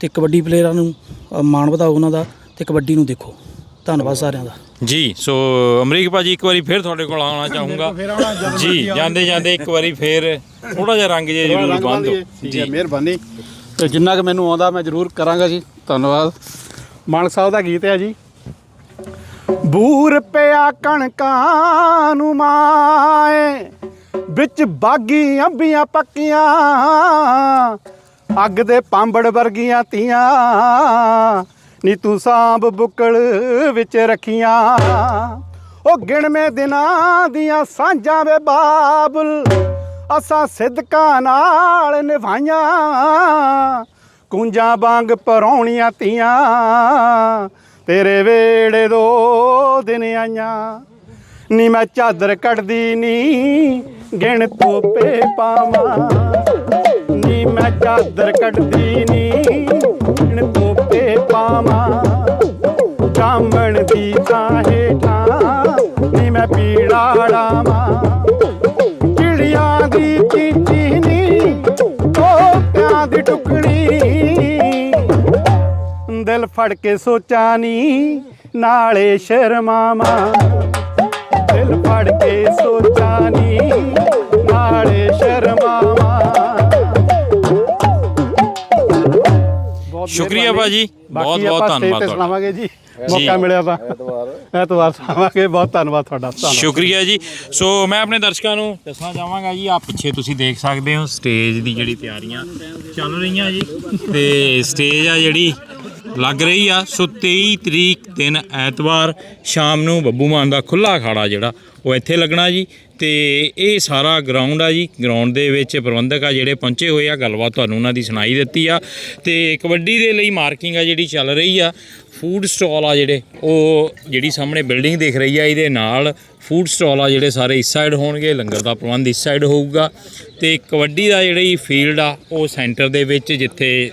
ਤੇ ਕਬੱਡੀ ਪਲੇਅਰਾਂ ਨੂੰ ਅ, ਮਾਣ ਵਧਾਓ ਉਹਨਾਂ ਦਾ ਤੇ ਕਬੱਡੀ ਨੂੰ ਦੇਖੋ। ਧੰਨਵਾਦ ਸਾਰਿਆਂ ਦਾ। ਜੀ ਸੋ ਅਮਰੀਕ ਭਾਜੀ ਇੱਕ ਵਾਰੀ ਫੇਰ ਤੁਹਾਡੇ ਕੋਲ ਆਉਣਾ ਚਾਹੂੰਗਾ। ਜੀ ਜਾਂਦੇ ਜਾਂਦੇ ਇੱਕ ਵਾਰੀ ਫੇਰ ਥੋੜਾ ਜਿਹਾ ਰੰਗ ਜੇ ਜ਼ਰੂਰ ਬੰਦ ਠੀਕ ਹੈ ਮਿਹਰਬਾਨੀ। ਤੇ ਜਿੰਨਾ ਕਿ ਮੈਨੂੰ ਆਉਂਦਾ ਮੈਂ ਜ਼ਰੂਰ ਕਰਾਂਗਾ ਜੀ। ਧੰਨਵਾਦ। ਮਾਨਕ ਸਾਹਿਬ ਦਾ ਗੀਤ ਹੈ ਜੀ। ਬੂਰ ਪਿਆ ਕਣਕਾਂ ਨੂੰ ਮਾਏ। ਵਿੱਚ ਬਾਗੀ ਅੰਬੀਆਂ ਪੱਕੀਆਂ। ਅੱਗ ਦੇ ਪਾਂਬੜ ਵਰਗੀਆਂ ਤੀਆਂ। ਨੀ ਤੂੰ ਸਾਂਭ ਬੁੱਕਲ ਵਿੱਚ ਰੱਖੀਆਂ। ਉਹ ਗਿਣਵੇਂ ਦਿਨਾਂ ਦੀਆਂ ਸਾਂਝਾਂ ਵੇ ਬਾਬਲ। ਅਸਾਂ ਸਿਦਕਾਂ ਨਾਲ ਨਿਭਾਈਆਂ। ਕੁੰਜਾਂ ਵਾਂਗ ਪਰੌਣੀਆਂ ਤੀਆਂ। ਤੇਰੇ ਵੇੜੇ ਦੋ ਦਿਨ ਆਈਆਂ। ਨੀ ਮੈਂ ਚਾਦਰ ਕੱਢਦੀ ਨੀ ਗਿਣ ਤੋਪੇ ਪਾਵਾਂ। ਨੀ ਮੈਂ ਚਾਦਰ ਕੱਢਦੀ ਨੀ ਗਿਣ ਤੋਪੇ ਪਾਵਾਂ। ਜਾਮਣ ਦੀ ਤਾਂ ਹੇਠਾਂ, ਨੀ ਮੈਂ ਪੀੜਾ ਡਾਵਾਂ ਚਿੜੀਆਂ ਦੀ ਚੀਚੀ ਨੀ, ਤੋਤਿਆਂ ਦੀ ਟੁਕੜੀ। ਦਿਲ ਫੜ ਕੇ ਸੋਚਾਂ ਨੀ, ਨਾਲੇ ਸ਼ਰਮਾਵਾਂ। ਦਿਲ ਫੜ ਕੇ ਸੋਚਾਂ ਨੀ। ਨਾਲੇ ਸ਼ਰਮਾਵਾਂ। ਬਹੁਤ ਸ਼ੁਕਰੀਆ। ਭਾਜੀ। ਬਹੁਤ- ਬਹੁਤ ਧੰਨਵਾਦ। ਸੁਣਾਵਾਂਗੇ ਜੀ। ਮੌਕਾ ਮਿਲਿਆ ਤਾਂ ਐਤਵਾਰ। ਸੁਣਾਵਾਂਗੇ। ਬਹੁਤ ਧੰਨਵਾਦ ਤੁਹਾਡਾ। ਧੰਨਵਾਦ। ਸ਼ੁਕਰੀਆ ਜੀ। ਸੋ ਮੈਂ ਆਪਣੇ ਦਰਸ਼ਕਾਂ ਨੂੰ ਦੱਸਣਾ ਚਾਹਾਂਗਾ ਜੀ ਆ ਪਿੱਛੇ ਤੁਸੀਂ ਦੇਖ ਸਕਦੇ ਹੋ ਸਟੇਜ ਦੀ ਜਿਹੜੀ ਤਿਆਰੀਆਂ ਚੱਲ ਰਹੀਆਂ ਜੀ। ਤੇ ਸਟੇਜ ਆ ਜਿਹੜੀ ਲੱਗ ਰਹੀ ਆ। ਸੋ 23 ਤਰੀਕ ਦਿਨ ਐਤਵਾਰ ਸ਼ਾਮ ਨੂੰ ਬੱਬੂ ਮਾਨ ਦਾ ਖੁੱਲਾ ਅਖਾੜਾ ਜਿਹੜਾ, ਉਹ ਇੱਥੇ ਲੱਗਣਾ ਜੀ। ਤੇ ਇਹ ਸਾਰਾ ਗਰਾਊਂਡ ਆ ਜੀ। ਗਰਾਊਂਡ ਦੇ ਵਿੱਚ ਪ੍ਰਬੰਧਕ ਆ ਜਿਹੜੇ ਪਹੁੰਚੇ ਹੋਏ ਆ। ਗੱਲਬਾਤ ਤੁਹਾਨੂੰ ਉਹਨਾਂ ਦੀ ਸੁਣਾਈ ਦਿੱਤੀ ਆ। ਤੇ ਕਬੱਡੀ ਦੇ ਲਈ ਮਾਰਕਿੰਗ ਆ ਜਿਹੜੀ ਚੱਲ ਰਹੀ ਆ। ਫੂਡ ਸਟਾਲ ਆ ਜਿਹੜੇ, ਉਹ ਜਿਹੜੀ ਸਾਹਮਣੇ ਬਿਲਡਿੰਗ ਦਿਖ ਰਹੀ ਆ, ਇਹਦੇ ਨਾਲ ਫੂਡ ਸਟਾਲ ਆ ਜਿਹੜੇ ਸਾਰੇ ਇਸ ਸਾਈਡ ਹੋਣਗੇ। ਲੰਗਰ ਦਾ ਪ੍ਰਬੰਧ ਇਸ ਸਾਈਡ ਹੋਊਗਾ। ਤੇ ਕਬੱਡੀ ਦਾ ਜਿਹੜੀ ਫੀਲਡ ਆ, ਉਹ ਸੈਂਟਰ ਦੇ ਵਿੱਚ ਜਿੱਥੇ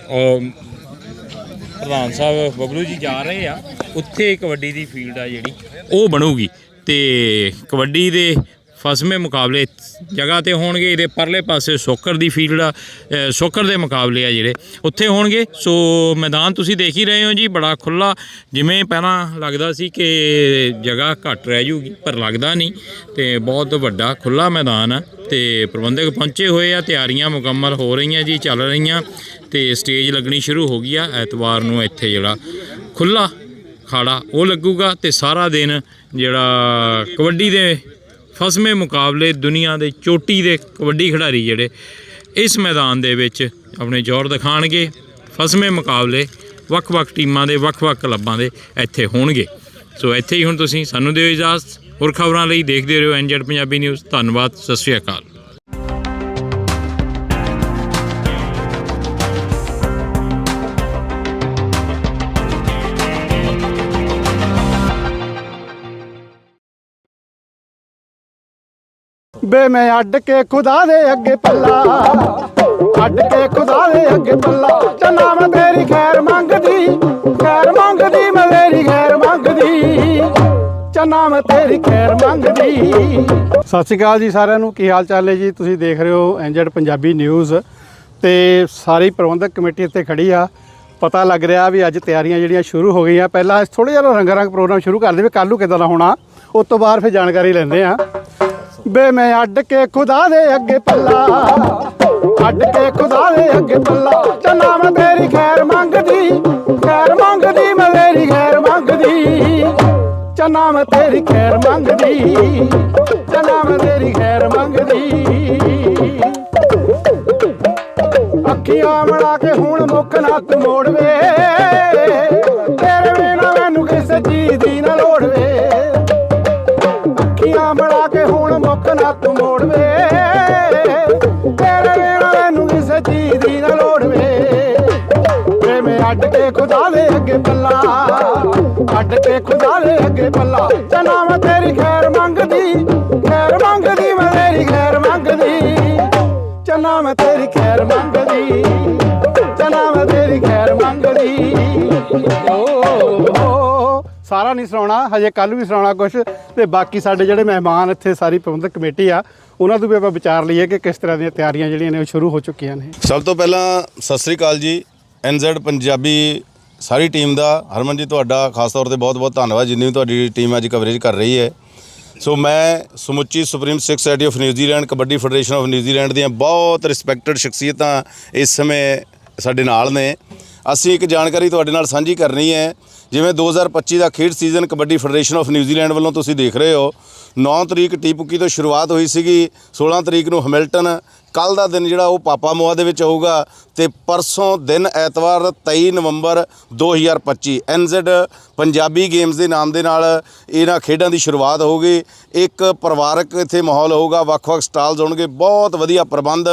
ਪ੍ਰਧਾਨ ਸਾਹਿਬ ਬਬਲੂ ਜੀ ਜਾ ਰਹੇ ਆ। ਉੱਥੇ ਕਬੱਡੀ ਦੀ ਫੀਲਡ ਆ ਜਿਹੜੀ। ਉਹ ਬਣੂਗੀ ਤੇ ਕਬੱਡੀ ਦੇ ਫਸਵੇਂ ਮੁਕਾਬਲੇ ਜਗ੍ਹਾ ਤੇ ਹੋਣਗੇ, ਇਹਦੇ ਪਰਲੇ ਪਾਸੇ ਸੋਕਰ ਦੀ ਫੀਲਡ ਆ ਸੋਕਰ ਦੇ ਮੁਕਾਬਲੇ ਆ ਜਿਹੜੇ, ਉੱਥੇ ਹੋਣਗੇ। ਸੋ ਮੈਦਾਨ ਤੁਸੀਂ ਦੇਖ ਹੀ ਰਹੇ ਹੋ ਜੀ, ਬੜਾ ਖੁੱਲਾ ਜਿਵੇਂ ਪਹਿਲਾਂ ਲੱਗਦਾ ਸੀ ਕਿ ਜਗ੍ਹਾ ਘੱਟ ਰਹਿ ਜੂਗੀ, ਪਰ ਲੱਗਦਾ ਨਹੀਂ। ਤੇ ਬਹੁਤ ਵੱਡਾ ਖੁੱਲਾ ਮੈਦਾਨ ਆ। ਤੇ ਪ੍ਰਬੰਧਕ ਪਹੁੰਚੇ ਹੋਏ ਆ, ਤਿਆਰੀਆਂ ਮੁਕੰਮਲ ਹੋ ਰਹੀਆਂ ਜੀ, ਚੱਲ ਰਹੀਆਂ। ਤੇ ਸਟੇਜ ਲੱਗਣੀ ਸ਼ੁਰੂ ਹੋ ਗਈ ਆ, ਐਤਵਾਰ ਨੂੰ ਇੱਥੇ ਜਿਹੜਾ ਖੁੱਲਾ ਖਾੜਾ ਉਹ ਲੱਗੂਗਾ। ਤੇ ਸਾਰਾ ਦਿਨ ਜਿਹੜਾ ਕਬੱਡੀ ਦੇ ਫਸਵੇਂ ਮੁਕਾਬਲੇ ਦੁਨੀਆ ਦੇ ਚੋਟੀ ਦੇ ਕਬੱਡੀ ਖਿਡਾਰੀ ਜਿਹੜੇ ਇਸ ਮੈਦਾਨ ਦੇ ਵਿੱਚ ਆਪਣੇ ਜ਼ੋਰ ਦਿਖਾਣਗੇ। ਫਸਵੇਂ ਮੁਕਾਬਲੇ ਵੱਖ-ਵੱਖ ਟੀਮਾਂ ਦੇ, ਵੱਖ-ਵੱਖ ਕਲੱਬਾਂ ਦੇ ਇੱਥੇ ਹੋਣਗੇ। ਸੋ ਇੱਥੇ ਹੀ ਹੁਣ ਤੁਸੀਂ ਸਾਨੂੰ ਦਿਓ ਇਜਾਜ਼ਤ। ਹੋਰ ਖਬਰਾਂ ਲਈ ਦੇਖਦੇ ਰਹੋ ਐਨਜੈਡ ਪੰਜਾਬੀ ਨਿਊਜ਼। ਧੰਨਵਾਦ। ਸਤਿ ਸ਼੍ਰੀ ਅਕਾਲ। ਬੇ ਮੈਂ ਅੱਡ ਕੇ ਖੁਦਾ ਦੇ ਅੱਗੇ ਪੱਲਾ। ਅੱਡ ਕੇ ਖੁਦਾ ਦੇ ਅੱਗੇ ਪੱਲਾ। ਚੰਨਾ ਮੈਂ ਤੇਰੀ ਖੈਰ ਮੰਗਦੀ ਖੈਰ ਮੰਗਦੀ, ਮੈਂ ਤੇਰੀ ਖੈਰ ਮੰਗਦੀ। ਚੰਨਾ ਮੈਂ ਤੇਰੀ ਖੈਰ ਮੰਗਦੀ। ਸਤਿ ਸ਼੍ਰੀ ਅਕਾਲ ਜੀ ਸਾਰਿਆਂ ਨੂੰ, ਕੀ ਹਾਲ ਚਾਲ ਹੈ ਜੀ? ਤੁਸੀਂ ਦੇਖ ਰਹੇ ਹੋ ਐਨਜੈਡ ਪੰਜਾਬੀ ਨਿਊਜ਼। ਤੇ ਸਾਰੀ ਪ੍ਰਬੰਧਕ ਕਮੇਟੀ ਇੱਥੇ ਖੜੀ ਆ। ਪਤਾ ਲੱਗ ਰਿਹਾ ਵੀ ਅੱਜ ਤਿਆਰੀਆਂ ਜਿਹੜੀਆਂ ਸ਼ੁਰੂ ਹੋ ਗਈਆਂ। ਪਹਿਲਾਂ ਥੋੜੇ ਜਿਹਾ ਰੰਗ ਰੰਗ ਪ੍ਰੋਗਰਾਮ ਸ਼ੁਰੂ ਕਰ ਦੇਵੇ ਕੱਲੂ ਨੂੰ ਕਿਦਾਂ ਦਾ ਹੋਣਾ, ਉਸ ਤੋਂ ਬਾਅਦ ਫਿਰ ਜਾਣਕਾਰੀ ਲੈਂਦੇ ਆ ਬੇ ਮੈਂ ਅੱਡ ਕੇ ਖੁਦਾ ਦੇ ਅੱਗੇ ਪੱਲਾ। ਅੱਡ ਕੇ ਖੁਦਾ ਦੇ ਅੱਗੇ ਪੱਲਾ। ਚੰਨਾ ਮੈਂ ਤੇਰੀ ਖੈਰ ਮੰਗਦੀ ਖੈਰ ਮੰਗਦੀ, ਮੈਂ ਤੇਰੀ ਖੈਰ ਮੰਗਦੀ। ਚੰਨਾ ਮੈਂ ਤੇਰੀ ਖੈਰ ਮੰਗਦੀ ਚੰਨਾ ਮੈਂ ਤੇਰੀ ਖੈਰ ਮੰਗਦੀ। ਅੱਖੀਆਂ ਮੜਾ ਕੇ ਹੁਣ ਮੁੱਖ ਨੱਤ ਮੋੜਵੇ। ਦੇ ਅੱਗੇ ਪੱਲਾ ਅੱਡ ਕੇ ਖੁਦਾ ਦੇ ਅੱਗੇ ਪੱਲਾ ਚਨਾ ਮੈਂ ਤੇਰੀ ਖੈਰ ਮੰਗਦੀ ਖੈਰ ਮੰਗਦੀ ਮੈਂ ਤੇਰੀ ਖੈਰ ਮੰਗਦੀ। ਚਨਾ ਮੈਂ ਤੇਰੀ ਖੈਰ ਮੰਗਦੀ ਚਨਾ ਮੈਂ ਤੇਰੀ ਖੈਰ ਮੰਗਦੀ। ਓ ਸਾਰਾ ਨਹੀਂ ਸੁਣਾਉਣਾ, ਹਜੇ ਕੱਲ ਵੀ ਸੁਣਾਉਣਾ ਕੁਝ ਤੇ ਬਾਕੀ ਸਾਡੇ ਜਿਹੜੇ ਮਹਿਮਾਨ ਇੱਥੇ ਸਾਰੀ ਪ੍ਰਬੰਧਕ ਕਮੇਟੀ ਆ, ਉਹਨਾਂ ਤੋਂ ਵੀ ਆਪਾਂ ਵਿਚਾਰ ਲਈਏ ਕਿ ਕਿਸ ਤਰ੍ਹਾਂ ਦੀਆਂ ਤਿਆਰੀਆਂ ਜਿਹੜੀਆਂ ਨੇ ਉਹ ਸ਼ੁਰੂ ਹੋ ਚੁੱਕੀਆਂ ਨੇ। ਸਭ ਤੋਂ ਪਹਿਲਾਂ ਸਤਿ ਸ੍ਰੀ ਅਕਾਲ ਜੀ। ਐਨਜ਼ੈਡ ਪੰਜਾਬੀ ਸਾਰੀ ਟੀਮ ਦਾ, ਹਰਮਨ ਜੀ ਤੁਹਾਡਾ ਖਾਸ ਤੌਰ ਤੇ ਬਹੁਤ-ਬਹੁਤ ਧੰਨਵਾਦ, ਜਿੰਨੀ ਵੀ ਤੁਹਾਡੀ ਟੀਮ ਅੱਜ ਕਵਰੇਜ ਕਰ ਰਹੀ ਹੈ। ਸੋ ਮੈਂ ਸਮੁੱਚੀ supreme Sikh society of New Zealand kabaddi federation of New Zealand ਦੀਆਂ ਬਹੁਤ ਰਿਸਪੈਕਟਡ ਸ਼ਖਸੀਅਤਾਂ ਇਸ ਸਮੇਂ ਸਾਡੇ ਨਾਲ ਨੇ। ਅਸੀਂ ਇੱਕ ਜਾਣਕਾਰੀ ਤੁਹਾਡੇ ਨਾਲ ਸਾਂਝੀ ਕਰਨੀ ਹੈ, ਜਿਵੇਂ 2025 ਦਾ ਖੇਡ season Kabaddi Federation of New Zealand ਵੱਲੋਂ ਤੁਸੀਂ ਦੇਖ ਰਹੇ ਹੋ। 9 ਤਰੀਕ ਟੀਪੁਕੀ ਤੋਂ ਸ਼ੁਰੂਆਤ ਹੋਈ ਸੀਗੀ 16 ਤਰੀਕ ਨੂੰ ਹੈਮਿਲਟਨ ਕੱਲ ਦਾ ਦਿਨ ਜਿਹੜਾ ਉਹ ਪਾਪਾ ਮੋਆ ਦੇ ਵਿੱਚ ਹੋਊਗਾ ਤੇ ਪਰਸੋਂ ਦਿਨ ਐਤਵਾਰ 23 ਨਵੰਬਰ 2025 ਐਨਜ਼ੈਡ ਪੰਜਾਬੀ ਗੇਮਸ ਦੇ ਨਾਮ ਦੇ ਨਾਲ ਇਹਨਾਂ ਖੇਡਾਂ ਦੀ ਸ਼ੁਰੂਆਤ ਹੋਊਗੀ। ਇੱਕ ਪਰਿਵਾਰਕ ਇੱਥੇ ਮਾਹੌਲ ਹੋਊਗਾ, ਵੱਖ-ਵੱਖ ਸਟਾਲਸ ਹੋਣਗੇ, ਬਹੁਤ ਵਧੀਆ ਪ੍ਰਬੰਧ